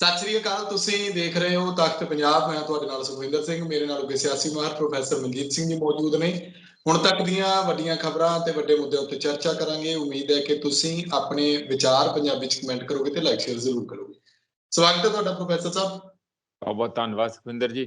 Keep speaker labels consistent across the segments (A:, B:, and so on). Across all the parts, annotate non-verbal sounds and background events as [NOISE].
A: ਸਤਿ ਸ੍ਰੀ ਅਕਾਲ ਤੁਸੀਂ ਦੇਖ ਰਹੇ ਹੋ ਤਖਤ ਪੰਜਾਬ। ਮੈਂ ਤੁਹਾਡੇ ਨਾਲ ਸੁਖਵਿੰਦਰ ਸਿੰਘ ਮੇਰੇ ਨਾਲ ਅੱਗੇ ਸਿਆਸੀ ਮਾਹਰ ਪ੍ਰੋਫੈਸਰ ਮਨਜੀਤ ਸਿੰਘ ਜੀ ਮੌਜੂਦ ਨੇ। ਹੁਣ ਤੱਕ ਦੀਆਂ ਵੱਡੀਆਂ ਖਬਰਾਂ ਤੇ ਵੱਡੇ ਮੁੱਦਿਆਂ ਉੱਤੇ ਚਰਚਾ ਕਰਾਂਗੇ। ਉਮੀਦ ਹੈ ਕਿ ਤੁਸੀਂ ਆਪਣੇ ਵਿਚਾਰ ਪੰਜਾਬੀ ਚ ਕਮੈਂਟ ਕਰੋਗੇ ਤੇ ਲਾਈਕ ਸ਼ੇਅਰ ਜ਼ਰੂਰ ਕਰੋਗੇ। ਸਵਾਗਤ ਹੈ ਤੁਹਾਡਾ ਪ੍ਰੋਫੈਸਰ ਸਾਹਿਬ।
B: ਬਹੁਤ ਬਹੁਤ ਧੰਨਵਾਦ ਸੁਖਵਿੰਦਰ ਜੀ।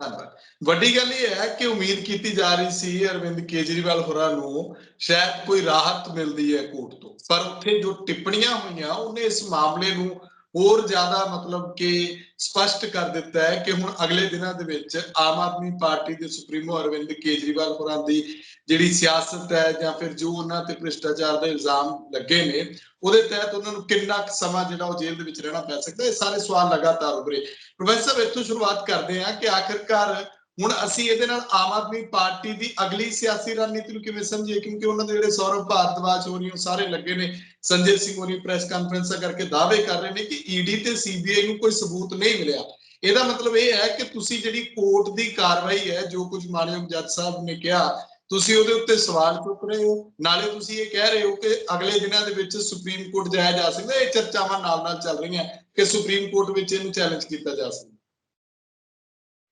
A: ਧੰਨਵਾਦ। ਵੱਡੀ ਗੱਲ ਇਹ ਹੈ ਕਿ ਉਮੀਦ ਕੀਤੀ ਜਾ ਰਹੀ ਸੀ ਅਰਵਿੰਦ ਕੇਜਰੀਵਾਲ ਹੋਰਾਂ ਨੂੰ ਸ਼ਾਇਦ ਕੋਈ ਰਾਹਤ ਮਿਲਦੀ ਹੈ ਕੋਰਟ ਤੋਂ। ਪਰ ਉੱਥੇ ਜੋ ਟਿੱਪਣੀਆਂ ਹੋਈਆਂ ਉਹਨੇ ਇਸ ਮਾਮਲੇ ਨੂੰ ਹੋਰ ਜ਼ਿਆਦਾ ਮਤਲਬ ਕਿ ਸਪਸ਼ਟ ਕਰ ਦਿੱਤਾ ਹੈ ਕਿ ਹੁਣ ਅਗਲੇ ਦਿਨਾਂ ਦੇ ਵਿੱਚ ਆਮ ਆਦਮੀ ਪਾਰਟੀ ਦੇ ਸੁਪਰੀਮੋ ਅਰਵਿੰਦ ਕੇਜਰੀਵਾਲ ਹੋਰਾਂ ਦੀ ਜਿਹੜੀ ਸਿਆਸਤ ਹੈ ਜਾਂ ਫਿਰ ਜੋ ਉਹਨਾਂ ਤੇ ਭ੍ਰਿਸ਼ਟਾਚਾਰ ਦੇ ਇਲਜ਼ਾਮ ਲੱਗੇ ਨੇ, ਉਹਦੇ ਤਹਿਤ ਉਹਨਾਂ ਨੂੰ ਕਿੰਨਾ ਕੁ ਸਮਾਂ ਜਿਹੜਾ ਉਹ ਜੇਲ੍ਹ ਦੇ ਵਿੱਚ ਰਹਿਣਾ ਪੈ ਸਕਦਾ, ਇਹ ਸਾਰੇ ਸਵਾਲ ਲਗਾਤਾਰ ਉੱਭਰੇ। ਪ੍ਰੋਫੈਸਰ, ਇੱਥੋਂ ਸ਼ੁਰੂਆਤ ਕਰਦੇ ਹਾਂ ਕਿ ਆਖਿਰਕਾਰ ਹੁਣ ਅਸੀਂ ਇਹਦੇ ਨਾਲ ਆਮ ਆਦਮੀ ਪਾਰਟੀ ਦੀ ਅਗਲੀ ਸਿਆਸੀ ਰਣਨੀਤੀ ਨੂੰ ਕਿਵੇਂ ਸਮਝੀਏ? ਕਿਉਂਕਿ ਉਹਨਾਂ ਦੇ ਜਿਹੜੇ ਸੌਰਵ ਭਾਰਤਵਾਜ ਹੋਰੀ ਉਹ ਸਾਰੇ ਲੱਗੇ ਨੇ, ਸੰਜੇ ਸਿੰਘ ਹੋਰੀ ਪ੍ਰੈਸ ਕਾਨਫਰੰਸਾਂ ਕਰਕੇ ਦਾਅਵੇ ਕਰ ਰਹੇ ਨੇ ਕਿ ਈਡੀ ਤੇ ਸੀਬੀਆਈ ਨੂੰ ਕੋਈ ਸਬੂਤ ਨਹੀਂ ਮਿਲਿਆ। ਇਹਦਾ ਮਤਲਬ ਇਹ ਹੈ ਕਿ ਤੁਸੀਂ ਜਿਹੜੀ ਕੋਰਟ ਦੀ ਕਾਰਵਾਈ ਹੈ, ਜੋ ਕੁਝ ਮਾਨਯੋਗ ਜੱਜ ਸਾਹਿਬ ਨੇ ਕਿਹਾ, ਤੁਸੀਂ ਉਹਦੇ ਉੱਤੇ ਸਵਾਲ ਚੁੱਕ ਰਹੇ ਹੋ। ਨਾਲੇ ਤੁਸੀਂ ਇਹ ਕਹਿ ਰਹੇ ਹੋ ਕਿ ਅਗਲੇ ਦਿਨਾਂ ਦੇ ਵਿੱਚ ਸੁਪਰੀਮ ਕੋਰਟ ਜਾਇਆ ਜਾ ਸਕਦਾ, ਇਹ ਚਰਚਾਵਾਂ ਨਾਲ ਨਾਲ ਚੱਲ ਰਹੀਆਂ ਕਿ ਸੁਪਰੀਮ ਕੋਰਟ ਵਿੱਚ ਇਹਨੂੰ ਚੈਲੰਜ ਕੀਤਾ ਜਾ ਸਕਦਾ।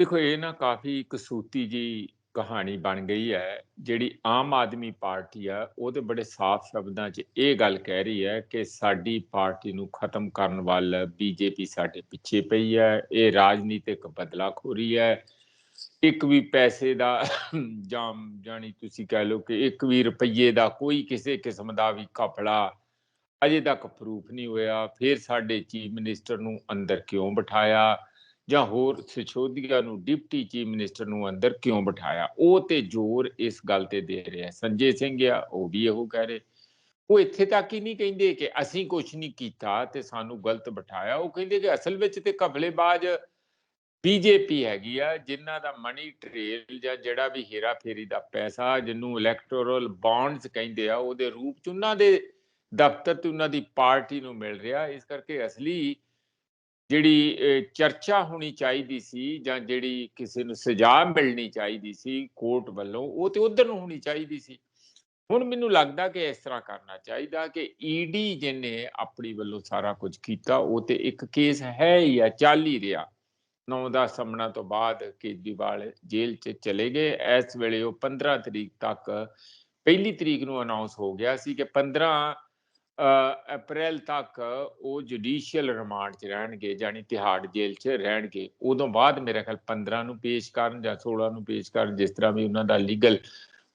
B: ਦੇਖੋ, ਇਹ ਨਾ ਕਾਫੀ ਕਸੂਤੀ ਜੀ ਕਹਾਣੀ ਬਣ ਗਈ ਹੈ, ਜਿਹੜੀ ਆਮ ਆਦਮੀ ਪਾਰਟੀ ਆ, ਉਹ ਤੇ ਬੜੇ ਸਾਫ਼ ਸ਼ਬਦਾਂ 'ਚ ਇਹ ਗੱਲ ਕਹਿ ਰਹੀ ਹੈ ਕਿ ਸਾਡੀ ਪਾਰਟੀ ਨੂੰ ਖਤਮ ਕਰਨ ਵੱਲ ਬੀਜੇਪੀ ਸਾਡੇ ਪਿੱਛੇ ਪਈ ਹੈ, ਇਹ ਰਾਜਨੀਤਿਕ ਬਦਲਾਖੋਰੀ ਹੈ। ਇੱਕ ਵੀ ਪੈਸੇ ਦਾ ਜਾਂ ਜਾਨੀ ਤੁਸੀਂ ਕਹਿ ਲਓ ਕਿ ਇੱਕ ਵੀ ਰੁਪਈਏ ਦਾ ਕੋਈ ਕਿਸੇ ਕਿਸਮ ਦਾ ਵੀ ਕਪੜਾ ਅਜੇ ਤੱਕ ਪ੍ਰੂਫ ਨਹੀਂ ਹੋਇਆ। ਫਿਰ ਸਾਡੇ ਚੀਫ ਮਿਨਿਸਟਰ ਨੂੰ ਅੰਦਰ ਕਿਉਂ ਬਿਠਾਇਆ? ਜਾਂ ਹੋਰ ਸਿਸੋਦੀਆ ਨੂੰ ਡਿਪਟੀ ਚੀਫ ਮਿਨਿਸਟਰ ਨੂੰ ਅੰਦਰ ਕਿਉਂ ਬਿਠਾਇਆ? ਉਹ ਤੇ ਜ਼ੋਰ ਇਸ ਗੱਲ ਤੇ ਦੇ ਰਿਹਾ ਸੰਜੇ ਸਿੰਘ ਆ, ਉਹ ਵੀ ਇਹੋ ਕਹਿ ਰਹੇ। ਉਹ ਇੱਥੇ ਤੱਕ ਹੀ ਨਹੀਂ ਕਹਿੰਦੇ ਕਿ ਅਸੀਂ ਕੁਝ ਨਹੀਂ ਕੀਤਾ ਤੇ ਸਾਨੂੰ ਗਲਤ ਬਿਠਾਇਆ। ਉਹ ਕਹਿੰਦੇ ਕਿ ਅਸਲ ਵਿੱਚ ਤੇ ਕਬਲੇਬਾਜ਼ ਬੀਜੇਪੀ ਹੈਗੀ ਆ, ਜਿਨ੍ਹਾਂ ਦਾ ਮਨੀ ਟ੍ਰੇਲ ਜਾਂ ਜਿਹੜਾ ਵੀ ਹੇਰਾ ਫੇਰੀ ਦਾ ਪੈਸਾ ਜਿਹਨੂੰ ਇਲੈਕਟੋਰਲ ਬੌਂਡਸ ਕਹਿੰਦੇ ਆ, ਉਹਦੇ ਰੂਪ ਚ ਉਹਨਾਂ ਦੇ ਦਫ਼ਤਰ ਤੇ ਉਹਨਾਂ ਦੀ ਪਾਰਟੀ ਨੂੰ ਮਿਲ ਰਿਹਾ। ਇਸ ਕਰਕੇ ਅਸਲੀ ਜਿਹੜੀ ਚਰਚਾ ਹੋਣੀ ਚਾਹੀਦੀ ਸੀ ਜਾਂ ਜਿਹੜੀ ਕਿਸੇ ਨੂੰ ਸਜ਼ਾ ਮਿਲਣੀ ਚਾਹੀਦੀ ਸੀ ਕੋਰਟ ਵੱਲੋਂ, ਉਹ ਤੇ ਉਧਰ ਨੂੰ ਹੋਣੀ ਚਾਹੀਦੀ ਸੀ। ਹੁਣ ਮੈਨੂੰ ਲੱਗਦਾ ਕਿ ਇਸ ਤਰ੍ਹਾਂ ਕਰਨਾ ਚਾਹੀਦਾ ਕਿ ਈਡੀ ਜਿਹਨੇ ਆਪਣੀ ਵੱਲੋਂ ਸਾਰਾ ਕੁਝ ਕੀਤਾ, ਉਹ ਤੇ ਇੱਕ ਕੇਸ ਹੈ ਜਾਂ ਚੱਲ ਹੀ ਰਿਹਾ। 9 ਦਾ ਸਾਹਮਣਾ ਤੋਂ ਬਾਅਦ ਕੇਜਰੀਵਾਲ ਜੇਲ੍ਹ 'ਚ ਚਲੇ ਗਏ। ਇਸ ਵੇਲੇ ਉਹ 15 ਤਰੀਕ ਤੱਕ, ਪਹਿਲੀ ਤਰੀਕ ਨੂੰ ਅਨਾਉਂਸ ਹੋ ਗਿਆ ਸੀ ਕਿ 15 ਅਪ੍ਰੈਲ ਤੱਕ ਉਹ ਜੁਡੀਸ਼ੀਅਲ ਰਿਮਾਂਡ 'ਚ ਰਹਿਣਗੇ ਜਾਨੀ ਤਿਹਾੜ ਜੇਲ੍ਹ 'ਚ ਰਹਿਣਗੇ। ਉਦੋਂ ਬਾਅਦ ਮੇਰੇ ਖਿਆਲ 15 ਨੂੰ ਪੇਸ਼ ਕਰਨ ਜਾਂ 16 ਨੂੰ ਪੇਸ਼ ਕਰਨ, ਜਿਸ ਤਰ੍ਹਾਂ ਵੀ ਉਹਨਾਂ ਦਾ ਲੀਗਲ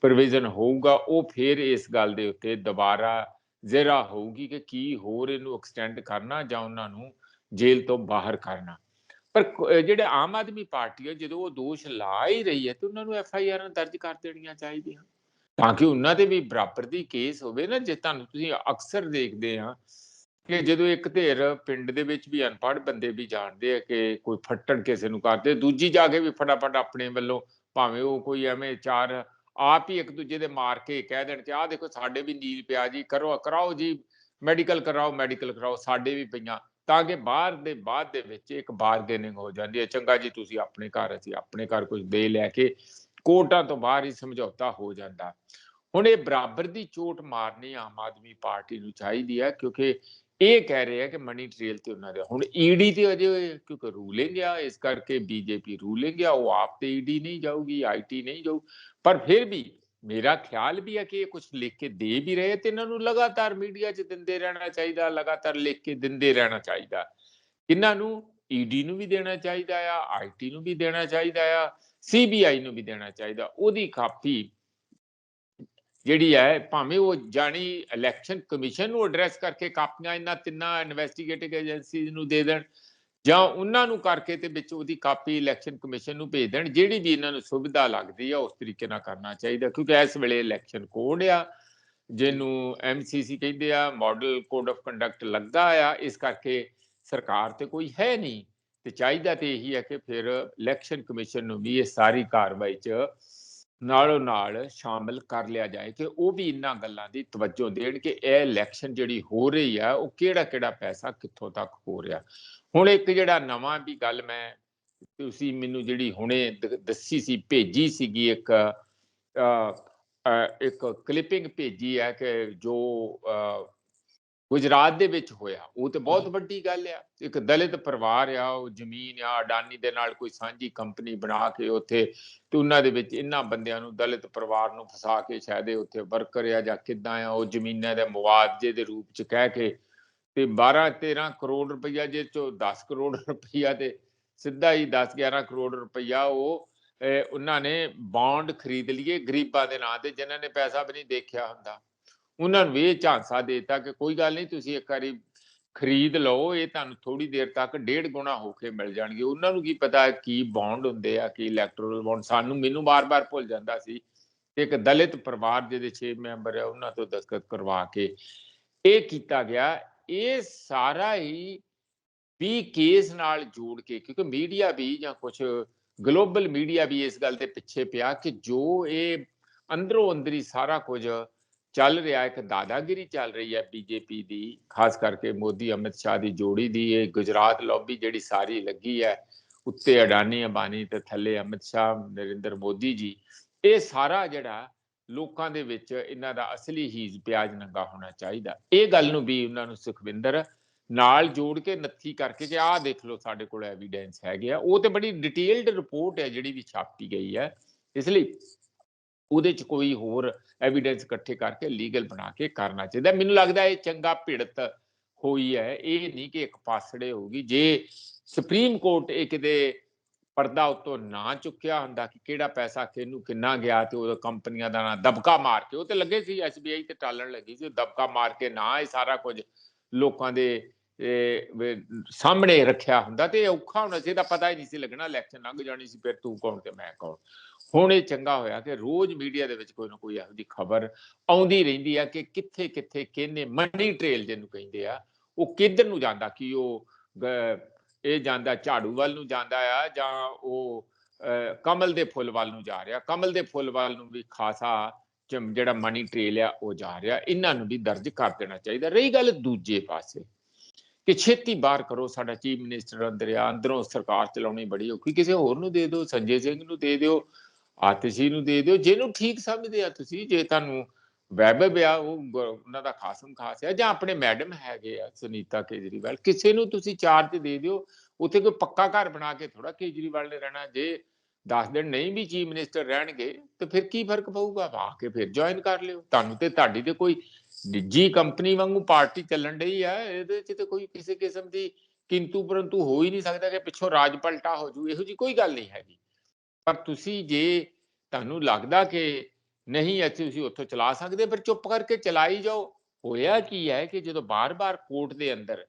B: ਪ੍ਰੋਵੀਜ਼ਨ ਹੋਊਗਾ, ਉਹ ਫਿਰ ਇਸ ਗੱਲ ਦੇ ਉੱਤੇ ਦੁਬਾਰਾ ਜ਼ਰਾ ਹੋਊਗੀ ਕਿ ਕੀ ਹੋਰ ਇਹਨੂੰ ਐਕਸਟੈਂਡ ਕਰਨਾ ਜਾਂ ਉਹਨਾਂ ਨੂੰ ਜੇਲ੍ਹ ਤੋਂ ਬਾਹਰ ਕਰਨਾ। ਪਰ ਜਿਹੜੇ ਆਮ ਆਦਮੀ ਪਾਰਟੀ ਹੈ ਜਦੋਂ ਉਹ ਦੋਸ਼ ਲਾ ਹੀ ਰਹੀ ਹੈ, ਤੇ ਉਹਨਾਂ ਨੂੰ ਐਫ ਆਈ ਆਰ ਦਰਜ ਕਰ ਦੇਣੀਆਂ ਚਾਹੀਦੀਆਂ। ਤਾਂ ਕਿ ਉਹਨਾਂ ਦੇ ਵੀ ਬਰਾਬਰ ਦੀ ਕੇਸ ਹੋਵੇ ਨਾ, ਜੇ ਤੁਹਾਨੂੰ ਤੁਸੀਂ ਅਕਸਰ ਦੇਖਦੇ ਆ ਕਿ ਜਦੋਂ ਇੱਕ ਧਿਰ ਪਿੰਡ ਦੇ ਵਿੱਚ ਵੀ ਅਨਪੜ੍ਹ ਬੰਦੇ ਵੀ ਜਾਣਦੇ ਆ ਕਿ ਕੋਈ ਫੱਟਣ ਕਿਸੇ ਨੂੰ ਕਰਦੇ, ਦੂਜੀ ਜਾ ਕੇ ਵੀ ਫਟਾਫਟ ਆਪਣੇ ਵੱਲੋਂ ਭਾਵੇਂ ਉਹ ਕੋਈ ਐਵੇਂ ਚਾਰ ਆਪ ਹੀ ਇੱਕ ਦੂਜੇ ਦੇ ਮਾਰ ਕੇ ਕਹਿ ਦੇਣ ਕਿ ਆਹ ਦੇਖੋ ਸਾਡੇ ਵੀ ਨੀਲ ਪਿਆ ਜੀ, ਕਰੋ, ਕਰਾਓ ਜੀ ਮੈਡੀਕਲ ਕਰਾਓ ਮੈਡੀਕਲ ਕਰਾਓ, ਸਾਡੇ ਵੀ ਪਈਆਂ। ਤਾਂ ਕਿ ਬਾਹਰ ਦੇ ਬਾਅਦ ਦੇ ਵਿੱਚ ਇੱਕ ਬਾਰਗੇਨਿੰਗ ਹੋ ਜਾਂਦੀ ਹੈ। ਚੰਗਾ ਜੀ, ਤੁਸੀਂ ਆਪਣੇ ਘਰ, ਅਸੀਂ ਆਪਣੇ ਘਰ ਕੁਝ ਦੇ ਲੈ ਕੇ ਕੋਰਟਾਂ ਤੋਂ ਬਾਹਰ ਹੀ ਸਮਝੌਤਾ ਹੋ ਜਾਂਦਾ। ਹੁਣ ਇਹ ਬਰਾਬਰ ਦੀ ਚੋਟ ਮਾਰਨੀ ਆਮ ਆਦਮੀ ਪਾਰਟੀ ਨੂੰ ਚਾਹੀਦੀ ਹੈ, ਕਿਉਂਕਿ ਇਹ ਕਹਿ ਰਹੇ ਆ ਕਿ ਮਨੀ ਟ੍ਰੇਲ ਤੇ ਉਹਨਾਂ ਦੇ, ਹੁਣ ਈਡੀ ਤੇ ਅਜੇ ਕਿਉਂਕਿ ਰੂਲਿੰਗ ਆ, ਇਸ ਕਰਕੇ ਬੀਜੇਪੀ ਰੂਲਿੰਗ ਆ, ਉਹ ਆਪ ਤੇ ਈਡੀ ਨਹੀਂ ਜਾਊਗੀ ਆਈਟੀ ਨਹੀਂ ਜਾਊ। ਪਰ ਫਿਰ ਵੀ ਮੇਰਾ ਖਿਆਲ ਵੀ ਹੈ ਕਿ ਇਹ ਕੁਝ ਲਿਖ ਕੇ ਦੇ ਵੀ ਰਹੇ ਤੇ ਇਹਨਾਂ ਨੂੰ ਲਗਾਤਾਰ ਮੀਡੀਆ 'ਚ ਦਿੰਦੇ ਰਹਿਣਾ ਚਾਹੀਦਾ, ਲਗਾਤਾਰ ਲਿਖ ਕੇ ਦਿੰਦੇ ਰਹਿਣਾ ਚਾਹੀਦਾ। ਇਹਨਾਂ ਨੂੰ ਈਡੀ ਨੂੰ ਵੀ ਦੇਣਾ ਚਾਹੀਦਾ ਆ ਆਈਟੀ ਨੂੰ ਵੀ ਦੇਣਾ ਚਾਹੀਦਾ ਆ ਸੀਬੀਆਈ ਨੂੰ ਵੀ ਦੇਣਾ ਚਾਹੀਦਾ। ਉਹਦੀ ਕਾਪੀ ਜਿਹੜੀ ਹੈ, ਭਾਵੇਂ ਉਹ ਜਾਣੀ ਇਲੈਕਸ਼ਨ ਕਮਿਸ਼ਨ ਨੂੰ ਐਡਰੈਸ ਕਰਕੇ ਕਾਪੀਆਂ ਇਹਨਾਂ ਤਿੰਨਾਂ ਇਨਵੈਸਟੀਗੇਟਿਵ ਏਜੰਸੀਜ਼ ਨੂੰ ਦੇ ਦੇਣ, ਜਾਂ ਉਹਨਾਂ ਨੂੰ ਕਰਕੇ ਤੇ ਵਿੱਚ ਉਹਦੀ ਕਾਪੀ ਇਲੈਕਸ਼ਨ ਕਮਿਸ਼ਨ ਨੂੰ ਭੇਜ ਦੇਣ, ਜਿਹੜੀ ਵੀ ਇਹਨਾਂ ਨੂੰ ਸੁਵਿਧਾ ਲੱਗਦੀ ਆ, ਉਸ ਤਰੀਕੇ ਨਾਲ ਕਰਨਾ ਚਾਹੀਦਾ। ਕਿਉਂਕਿ ਇਸ ਵੇਲੇ ਇਲੈਕਸ਼ਨ ਕੋਡ ਆ, ਜਿਹਨੂੰ ਐਮਸੀਸੀ ਕਹਿੰਦੇ ਆ ਮਾਡਲ ਕੋਡ ਆਫ ਕੰਡਕਟ ਲੱਗਾ ਆ, ਇਸ ਕਰਕੇ ਸਰਕਾਰ ਤੇ ਕੋਈ ਹੈ ਨਹੀਂ। ਤੇ ਚਾਹੀਦਾ ਤੇ ਇਹੀ ਹੈ ਕਿ ਫਿਰ ਇਲੈਕਸ਼ਨ ਕਮਿਸ਼ਨ ਨੂੰ ਵੀ ਇਹ ਸਾਰੀ ਕਾਰਵਾਈ 'ਚ ਨਾਲੋਂ ਨਾਲ ਸ਼ਾਮਲ ਕਰ ਲਿਆ ਜਾਏ ਕਿ ਉਹ ਵੀ ਇਹਨਾਂ ਗੱਲਾਂ ਦੀ ਤਵੱਜੋ ਦੇਣ ਕਿ ਇਹ ਇਲੈਕਸ਼ਨ ਜਿਹੜੀ ਹੋ ਰਹੀ ਆ, ਉਹ ਕਿਹੜਾ ਕਿਹੜਾ ਪੈਸਾ ਕਿੱਥੋਂ ਤੱਕ ਹੋ ਰਿਹਾ। ਹੁਣ ਇੱਕ ਜਿਹੜਾ ਨਵਾਂ ਵੀ ਗੱਲ ਮੈਂ ਤੁਸੀਂ ਮੈਨੂੰ ਜਿਹੜੀ ਹੁਣੇ ਦੱਸੀ ਸੀ, ਭੇਜੀ ਸੀਗੀ ਇੱਕ ਇੱਕ ਕਲਿੱਪਿੰਗ ਭੇਜੀ ਹੈ ਕਿ ਜੋ ਗੁਜਰਾਤ ਦੇ ਵਿੱਚ ਹੋਇਆ। ਉਹ ਤੇ ਬਹੁਤ ਵੱਡੀ ਗੱਲ ਆ। ਇੱਕ ਦਲਿਤ ਪਰਿਵਾਰ ਆ ਉਹ ਜ਼ਮੀਨ ਆ ਅਡਾਨੀ ਦੇ ਨਾਲ ਕੋਈ ਸਾਂਝੀ ਕੰਪਨੀ ਬਣਾ ਕੇ ਉੱਥੇ ਤੇ ਉਹਨਾਂ ਦੇ ਵਿੱਚ ਇਹਨਾਂ ਬੰਦਿਆਂ ਨੂੰ ਦਲਿਤ ਪਰਿਵਾਰ ਨੂੰ ਫਸਾ ਕੇ ਸ਼ਾਇਦ ਇਹ ਉੱਥੇ ਵਰਕਰ ਆ ਜਾਂ ਕਿੱਦਾਂ ਆ ਉਹ ਜ਼ਮੀਨਾਂ ਦੇ ਮੁਆਵਜ਼ੇ ਦੇ ਰੂਪ ਚ ਕਹਿ ਕੇ ਤੇ 12 13 ਕਰੋੜ ਰੁਪਈਆ ਜੇ ਚੋਂ 10 ਕਰੋੜ [LAUGHS] ਰੁਪਈਆ ਤੇ ਸਿੱਧਾ ਹੀ 10 11 ਕਰੋੜ ਰੁਪਈਆ ਉਹ ਉਹਨਾਂ ਨੇ ਬੌਂਡ ਖਰੀਦ ਲਈਏ ਗਰੀਬਾਂ ਦੇ ਨਾਂ ਤੇ ਜਿਨ੍ਹਾਂ ਨੇ ਪੈਸਾ ਵੀ ਨਹੀਂ ਦੇਖਿਆ ਹੁੰਦਾ। ਉਹਨਾਂ ਨੂੰ ਇਹ ਝਾਂਸਾ ਦੇਤਾ ਕਿ ਕੋਈ ਗੱਲ ਨਹੀਂ, ਤੁਸੀਂ ਇੱਕ ਵਾਰੀ ਖਰੀਦ ਲਓ, ਇਹ ਤੁਹਾਨੂੰ ਥੋੜੀ ਦੇਰ ਤੱਕ ਡੇਢ ਗੁਣਾ ਹੋ ਕੇ ਮਿਲ ਜਾਣਗੇ। ਉਹਨਾਂ ਨੂੰ ਕੀ ਪਤਾ ਕੀ ਬੌਂਡ ਹੁੰਦੇ ਆ, ਕੀ ਇਲੈਕਟ੍ਰੋਨਲ ਬੌਂਡ ਸਾਨੂੰ, ਮੈਨੂੰ ਬਾਰ-ਬਾਰ ਭੁੱਲ ਜਾਂਦਾ ਸੀ ਇੱਕ ਦਲਿਤ ਪਰਿਵਾਰ ਜਿਹਦੇ 6 ਮੈਂਬਰ ਆ, ਉਹਨਾਂ ਤੋਂ ਦਸਤਖਤ ਕਰਵਾ ਕੇ ਇਹ ਕੀਤਾ ਗਿਆ। ਇਹ ਸਾਰਾ ਹੀ ਵੀ ਕੇਸ ਨਾਲ ਜੋੜ ਕੇ, ਕਿਉਂਕਿ ਮੀਡੀਆ ਵੀ ਜਾਂ ਕੁਝ ਗਲੋਬਲ ਮੀਡੀਆ ਵੀ ਇਸ ਗੱਲ ਦੇ ਪਿੱਛੇ ਪਿਆ ਕਿ ਜੋ ਇਹ ਅੰਦਰੋਂ ਅੰਦਰੀ ਸਾਰਾ ਕੁਝ ਚੱਲ ਰਿਹਾ, ਇੱਕ ਦਾਦਾਗਿਰੀ ਚੱਲ ਰਹੀ ਹੈ ਬੀਜੇਪੀ ਦੀ, ਖਾਸ ਕਰਕੇ ਮੋਦੀ, ਅਮਿਤ ਸ਼ਾਹ ਦੀ ਜੋੜੀ ਦੀ, ਇਹ ਗੁਜਰਾਤ ਲੌਬੀ ਜਿਹੜੀ ਸਾਰੀ ਲੱਗੀ ਹੈ, ਉੱਤੇ ਅਡਾਨੀ ਅਬਾਨੀ ਤੇ ਥੱਲੇ ਅਮਿਤ ਸ਼ਾਹ, ਨਰਿੰਦਰ ਮੋਦੀ ਜੀ, ਇਹ ਸਾਰਾ ਜਿਹੜਾ ਲੋਕਾਂ ਦੇ ਵਿੱਚ ਇਹਨਾਂ ਦਾ ਅਸਲੀ ਹੀਜ਼ ਪਿਆਜ ਨੰਗਾ ਹੋਣਾ ਚਾਹੀਦਾ। ਇਹ ਗੱਲ ਨੂੰ ਵੀ ਉਹਨਾਂ ਨੂੰ ਸੁਖਵਿੰਦਰ ਨਾਲ ਜੋੜ ਕੇ ਨੱਥੀ ਕਰਕੇ ਕਿ ਆਹ ਦੇਖ ਲਓ ਸਾਡੇ ਕੋਲ ਐਵੀਡੈਂਸ ਹੈਗੇ ਆ। ਉਹ ਤੇ ਬੜੀ ਡਿਟੇਲਡ ਰਿਪੋਰਟ ਹੈ ਜਿਹੜੀ ਵੀ ਛਾਪੀ ਗਈ ਹੈ। ਇਸ ਲਈ ਉਹਦੇ ਚ ਕੋਈ ਹੋਰ ਐਵੀਡੈਂਸ ਇਕੱਠੇ ਕਰਕੇ ਲੀਗਲ ਬਣਾ ਕੇ ਕਰਨਾ ਚਾਹੀਦਾ। ਮੈਨੂੰ ਲੱਗਦਾ ਇਹ ਚੰਗਾ ਭਿੜਤ ਹੋਈ ਹੈ। ਇਹ ਨਹੀਂ ਕਿ ਇੱਕ ਪਾਸੜੇ ਹੋਊਗੀ ਜੇ ਸੁਪਰੀਮ ਕੋਰਟ ਇਹ ਕਿਤੇ ਪਰਦਾ ਉਤੋਂ ਨਾ ਚੁੱਕਿਆ ਹੁੰਦਾ ਕਿ ਕਿਹੜਾ ਪੈਸਾ ਕਿਹਨੂੰ ਕਿੰਨਾ ਗਿਆ ਤੇ ਉਹ ਕੰਪਨੀਆਂ ਦਾ ਨਾ ਦਬਕਾ ਮਾਰ ਕੇ, ਉਹ ਤੇ ਲੱਗੇ ਸੀ ਐਸਬੀਆਈ ਤੇ ਟਾਲਣ ਲੱਗੀ ਸੀ, ਉਹ ਦਬਕਾ ਮਾਰ ਕੇ ਨਾ ਇਹ ਸਾਰਾ ਕੁਝ ਲੋਕਾਂ ਦੇ ਸਾਹਮਣੇ ਰੱਖਿਆ ਹੁੰਦਾ ਤੇ ਇਹ ਔਖਾ ਹੋਣਾ ਸੀ ਇਹਦਾ ਪਤਾ ਹੀ ਨਹੀਂ ਸੀ ਲੱਗਣਾ ਇਲੈਕਸ਼ਨ ਲੰਘ ਜਾਣੀ ਸੀ, ਫਿਰ ਤੂੰ ਕੌਣ ਤੇ ਮੈਂ ਕੌਣ? ਹੁਣ ਇਹ ਚੰਗਾ ਹੋਇਆ ਕਿ ਰੋਜ਼ ਮੀਡੀਆ ਦੇ ਵਿੱਚ ਕੋਈ ਨਾ ਕੋਈ ਇਹੋ ਜਿਹੀ ਖਬਰ ਆਉਂਦੀ ਰਹਿੰਦੀ ਆ ਕਿ ਕਿੱਥੇ ਕਿੱਥੇ ਕਿਹਨੇ ਮਨੀ ਟ੍ਰੇਲ ਜਿਹਨੂੰ ਕਹਿੰਦੇ ਆ, ਉਹ ਕਿੱਧਰ ਨੂੰ ਜਾਂਦਾ, ਕਿ ਉਹ ਇਹ ਜਾਂਦਾ ਝਾੜੂ ਵੱਲ ਨੂੰ ਜਾਂਦਾ ਆ ਜਾਂ ਉਹ ਕਮਲ ਦੇ ਫੁੱਲ ਵੱਲ ਨੂੰ ਜਾ ਰਿਹਾ, ਕਮਲ ਦੇ ਫੁੱਲ ਵੱਲ ਨੂੰ ਵੀ ਖਾਸਾ ਜਮ- ਜਿਹੜਾ ਮਨੀ ਟ੍ਰੇਲ ਆ ਉਹ ਜਾ ਰਿਹਾ, ਇਹਨਾਂ ਨੂੰ ਵੀ ਦਰਜ ਕਰ ਦੇਣਾ ਚਾਹੀਦਾ। ਰਹੀ ਗੱਲ ਦੂਜੇ ਪਾਸੇ ਕਿ ਛੇਤੀ ਬਾਹਰ ਕਰੋ, ਸਾਡਾ ਚੀਫ ਮਿਨਿਸਟਰ ਅੰਦਰ ਆ, ਅੰਦਰੋਂ ਸਰਕਾਰ ਚਲਾਉਣੀ ਬੜੀ ਔਖੀ, ਕਿਸੇ ਹੋਰ ਨੂੰ ਦੇ ਦਿਓ, ਸੰਜੇ ਸਿੰਘ ਨੂੰ ਦੇ ਦਿਓ ਆਤਿਸ਼ੀ ਨੂੰ ਦੇ ਦਿਓ ਜਿਹਨੂੰ ਠੀਕ ਸਮਝਦੇ ਆ ਤੁਸੀਂ, ਜੇ ਤੁਹਾਨੂੰ ਵੈਬਬ ਆ ਉਹ ਉਹਨਾਂ ਦਾ ਖਾਸਮ ਖਾਸ ਆ ਜਾਂ ਆਪਣੇ ਮੈਡਮ ਹੈਗੇ ਆ ਸੁਨੀਤਾ ਕੇਜਰੀਵਾਲ, ਕਿਸੇ ਨੂੰ ਤੁਸੀਂ ਚਾਰਜ ਦੇ ਦਿਓ, ਉੱਥੇ ਕੋਈ ਪੱਕਾ ਘਰ ਬਣਾ ਕੇ ਥੋੜਾ ਕੇਜਰੀਵਾਲ ਨੇ ਰਹਿਣਾ, ਜੇ 10 ਦਿਨ ਨਹੀਂ ਵੀ ਚੀਫ ਮਿਨਿਸਟਰ ਰਹਿਣਗੇ, ਤੇ ਫਿਰ ਕੀ ਫ਼ਰਕ ਪਊਗਾ? ਆ ਕੇ ਫਿਰ ਜੁਆਇਨ ਕਰ ਲਿਓ। ਤੁਹਾਨੂੰ ਤੇ ਤੁਹਾਡੀ ਤੇ ਕੋਈ ਨਿੱਜੀ ਕੰਪਨੀ ਵਾਂਗੂ ਪਾਰਟੀ ਚੱਲਣ ਡਈ ਆ, ਇਹਦੇ ਚ ਤੇ ਕੋਈ ਕਿਸੇ ਕਿਸਮ ਦੀ ਕਿੰਤੂ ਪਰੰਤੂ ਹੋ ਹੀ ਨਹੀਂ ਸਕਦਾ ਕਿ ਪਿੱਛੋਂ ਰਾਜ ਪਲਟਾ ਹੋ ਜੂ, ਇਹੋ ਜੀ ਕੋਈ ਗੱਲ ਨਹੀਂ ਹੈਗੀ। ਪਰ ਤੁਸੀਂ ਜੇ ਤੁਹਾਨੂੰ ਲੱਗਦਾ ਕਿ ਨਹੀਂ ਅਸੀਂ ਤੁਸੀਂ ਉੱਥੋਂ ਚਲਾ ਸਕਦੇ ਪਰ ਚੁੱਪ ਕਰਕੇ ਚਲਾਈ ਜਾਓ। ਹੋਇਆ ਕੀ ਹੈ ਕਿ ਜਦੋਂ ਬਾਰ-ਬਾਰ ਕੋਰਟ ਦੇ ਅੰਦਰ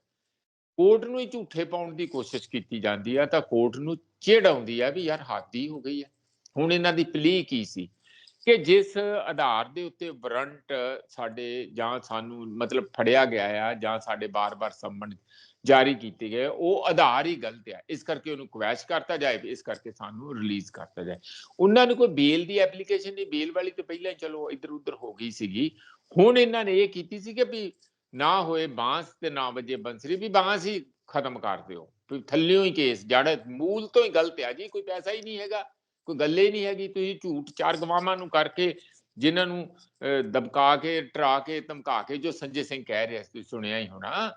B: ਕੋਰਟ ਨੂੰ ਹੀ ਝੂਠੇ ਪਾਉਣ ਦੀ ਕੋਸ਼ਿਸ਼ ਕੀਤੀ ਜਾਂਦੀ ਆ, ਤਾਂ ਕੋਰਟ ਨੂੰ ਚਿੜ ਆਉਂਦੀ ਆ ਵੀ ਯਾਰ ਹਾਦੀ ਹੋ ਗਈ ਆ। ਹੁਣ ਇਹਨਾਂ ਦੀ ਪਲੀ ਕੀ ਸੀ? ਕਿ ਜਿਸ ਆਧਾਰ ਦੇ ਉੱਤੇ ਵਾਰੰਟ ਸਾਡੇ ਜਾਂ ਸਾਨੂੰ ਮਤਲਬ ਫੜਿਆ ਗਿਆ ਆ ਜਾਂ ਸਾਡੇ ਬਾਰ-ਬਾਰ ਸੰਮਨ ਜਾਰੀ ਕੀਤੇ ਗਏ ਉਹ ਆਧਾਰ ਹੀ ਗਲਤ ਆ ਇਸ ਕਰਕੇ ਉਹਨੂੰ ਕੁਐਸ਼ ਕਰਤਾ ਜਾਏ ਇਸ ਕਰਕੇ ਸਾਨੂੰ ਰਿਲੀਜ਼ ਕਰਤਾ ਜਾਏ। ਉਹਨਾਂ ਨੂੰ ਕੋਈ ਬੇਲ ਦੀ ਐਪਲੀਕੇਸ਼ਨ ਨਹੀਂ ਬੇਲ ਵਾਲੀ ਤੇ ਪਹਿਲਾਂ ਚਲੋ ਇੱਧਰ ਉੱਧਰ ਹੋ ਗਈ ਸੀਗੀ। ਹੁਣ ਇਹਨਾਂ ਨੇ ਇਹ ਕੀਤੀ ਸੀ ਕਿ ਵੀ ਨਾ ਹੋਏ ਬਾਂਸ ਤੇ ਨਾ ਵਜੇ ਬੰਸਰੀ ਵੀ ਬਾਂਸ ਹੀ ਖਤਮ ਕਰ ਦਿਓ। ਵੀ ਥੱਲਿਓਂ ਹੀ ਕੇਸ ਜੜ ਮੂਲ ਤੋਂ ਹੀ ਗਲਤ ਆ ਜੀ ਕੋਈ ਪੈਸਾ ਹੀ ਨਹੀਂ ਹੈਗਾ ਕੋਈ ਗੱਲ ਹੀ ਨਹੀਂ ਹੈਗੀ ਤੁਸੀਂ ਝੂਠ ਚਾਰ ਗਵਾਹਾਂ ਨੂੰ ਕਰਕੇ ਜਿਨ੍ਹਾਂ ਨੂੰ ਅਹ, ਦਬਕਾ ਕੇ ਟਰਾ ਕੇ ਧਮਕਾ ਕੇ ਜੋ ਸੰਜੇ ਸਿੰਘ ਕਹਿ ਰਿਹਾ ਸੀ ਤੁਸੀਂ ਸੁਣਿਆ ਹੀ ਹੋਣਾ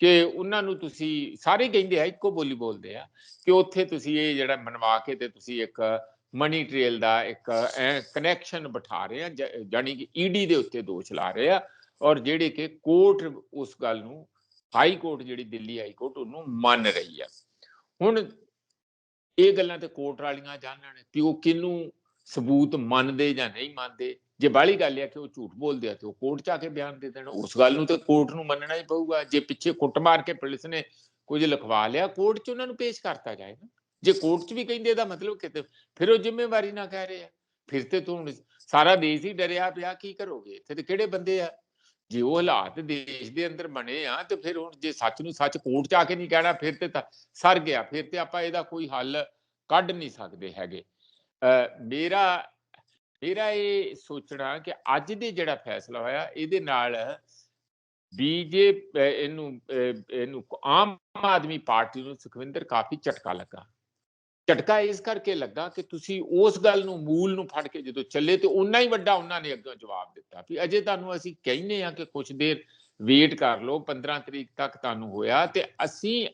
B: ਕਿ ਉਹਨਾਂ ਨੂੰ ਤੁਸੀਂ ਸਾਰੇ ਕਹਿੰਦੇ ਆ, ਇੱਕੋ ਬੋਲੀ ਬੋਲਦੇ ਆ ਕਿ ਉੱਥੇ ਤੁਸੀਂ ਇਹ ਜਿਹੜਾ ਮਨਵਾ ਕੇ ਤੇ ਤੁਸੀਂ ਇੱਕ ਮਨੀ ਟ੍ਰੇਲ ਦਾ ਇੱਕ ਕਨੈਕਸ਼ਨ ਬਿਠਾ ਰਹੇ ਆ, ਜ- ਜਾਣੀ ਕਿ ਈਡੀ ਦੇ ਉੱਤੇ ਦੋਸ਼ ਲਾ ਰਹੇ ਆ ਔਰ ਜਿਹੜੇ ਕਿ ਕੋਰਟ ਉਸ ਗੱਲ ਨੂੰ, ਹਾਈ ਕੋਰਟ ਜਿਹੜੀ ਦਿੱਲੀ ਹਾਈ ਕੋਰਟ ਉਹਨੂੰ ਮੰਨ ਰਹੀ ਆ। ਹੁਣ ਇਹ ਗੱਲਾਂ ਤੇ ਕੋਰਟ ਵਾਲੀਆਂ ਜਾਣਨ ਕਿ ਉਹ ਕਿਹਨੂੰ ਸਬੂਤ ਮੰਨਦੇ ਜਾਂ ਨਹੀਂ ਮੰਨਦੇ ਜੇ ਬਾਹਲੀ ਗੱਲ ਹੈ ਕਿ ਉਹ ਝੂਠ ਬੋਲਦੇ ਆ ਤੇ ਉਹ ਕੋਰਟ 'ਚ ਆ ਕੇ ਬਿਆਨ ਦੇ ਦੇਣ, ਉਸ ਗੱਲ ਨੂੰ ਤੇ ਕੋਰਟ ਨੂੰ ਮੰਨਣਾ ਹੀ ਪਊਗਾ। ਜੇ ਪਿੱਛੇ ਕੁੱਟ ਮਾਰ ਕੇ ਪੁਲਿਸ ਨੇ ਕੁਝ ਲਿਖਵਾ ਲਿਆ, ਕੋਰਟ 'ਚ ਉਹਨਾਂ ਨੂੰ ਪੇਸ਼ ਕਰਤਾ ਜਾਏ ਨਾ। ਜੇ ਕੋਰਟ 'ਚ ਵੀ ਕਹਿੰਦੇ ਇਹਦਾ ਮਤਲਬ ਕਿਤੇ ਫਿਰ ਉਹ ਜ਼ਿੰਮੇਵਾਰੀ ਨਾ ਕਹਿ ਰਹੇ ਆ। ਫਿਰ ਤੇ ਤੂੰ ਸਾਰਾ ਦੇਸ਼ ਹੀ ਡਰਿਆ ਪਿਆ, ਕੀ ਕਰੋਗੇ? ਇੱਥੇ ਤੇ ਕਿਹੜੇ ਬੰਦੇ ਆ? ਜੇ ਉਹ ਹਾਲਾਤ ਦੇਸ਼ ਦੇ ਅੰਦਰ ਬਣੇ ਆ ਤੇ ਫਿਰ ਹੁਣ ਜੇ ਸੱਚ ਨੂੰ ਸੱਚ ਕੋਰਟ 'ਚ ਆ ਕੇ ਨਹੀਂ ਕਹਿਣਾ, ਫਿਰ ਤੇ ਤਾਂ ਸਰ ਗਿਆ। ਫਿਰ ਤੇ ਆਪਾਂ ਇਹਦਾ ਕੋਈ ਹੱਲ ਕੱਢ ਨਹੀਂ ਸਕਦੇ ਹੈਗੇ। ਅਹ ਮੇਰਾ ਮੇਰਾ ਇਹ ਸੋਚਣਾ ਕਿ ਅੱਜ ਦੇ ਜਿਹੜਾ ਫੈਸਲਾ ਹੋਇਆ, ਇਹਦੇ ਨਾਲ ਬੀਜੇ ਇਹਨੂੰ ਇਹਨੂੰ ਆਮ ਆਦਮੀ ਪਾਰਟੀ ਨੂੰ ਸੁਖਵਿੰਦਰ ਕਾਫੀ ਝਟਕਾ ਲੱਗਾ। ਝਟਕਾ ਇਸ ਕਰਕੇ ਲੱਗਾ ਕਿ ਤੁਸੀਂ ਉਸ ਗੱਲ ਨੂੰ ਮੂਲ ਨੂੰ ਫੜ ਕੇ ਜਦੋਂ ਚੱਲੇ ਤੇ ਉਨਾ ਹੀ ਵੱਡਾ ਉਹਨਾਂ ਨੇ ਅੱਗੇ ਜਵਾਬ ਦਿੱਤਾ ਵੀ ਅਜੇ ਤੁਹਾਨੂੰ ਅਸੀਂ ਕਹਿੰਨੇ ਆ ਕਿ ਕੁਝ ਦੇਰ ਵੇਟ ਕਰ ਲਓ 15 ਤਰੀਕ ਤੱਕ ਤੁਹਾਨੂੰ ਹੋਇਆ ਤੇ ਅਸੀਂ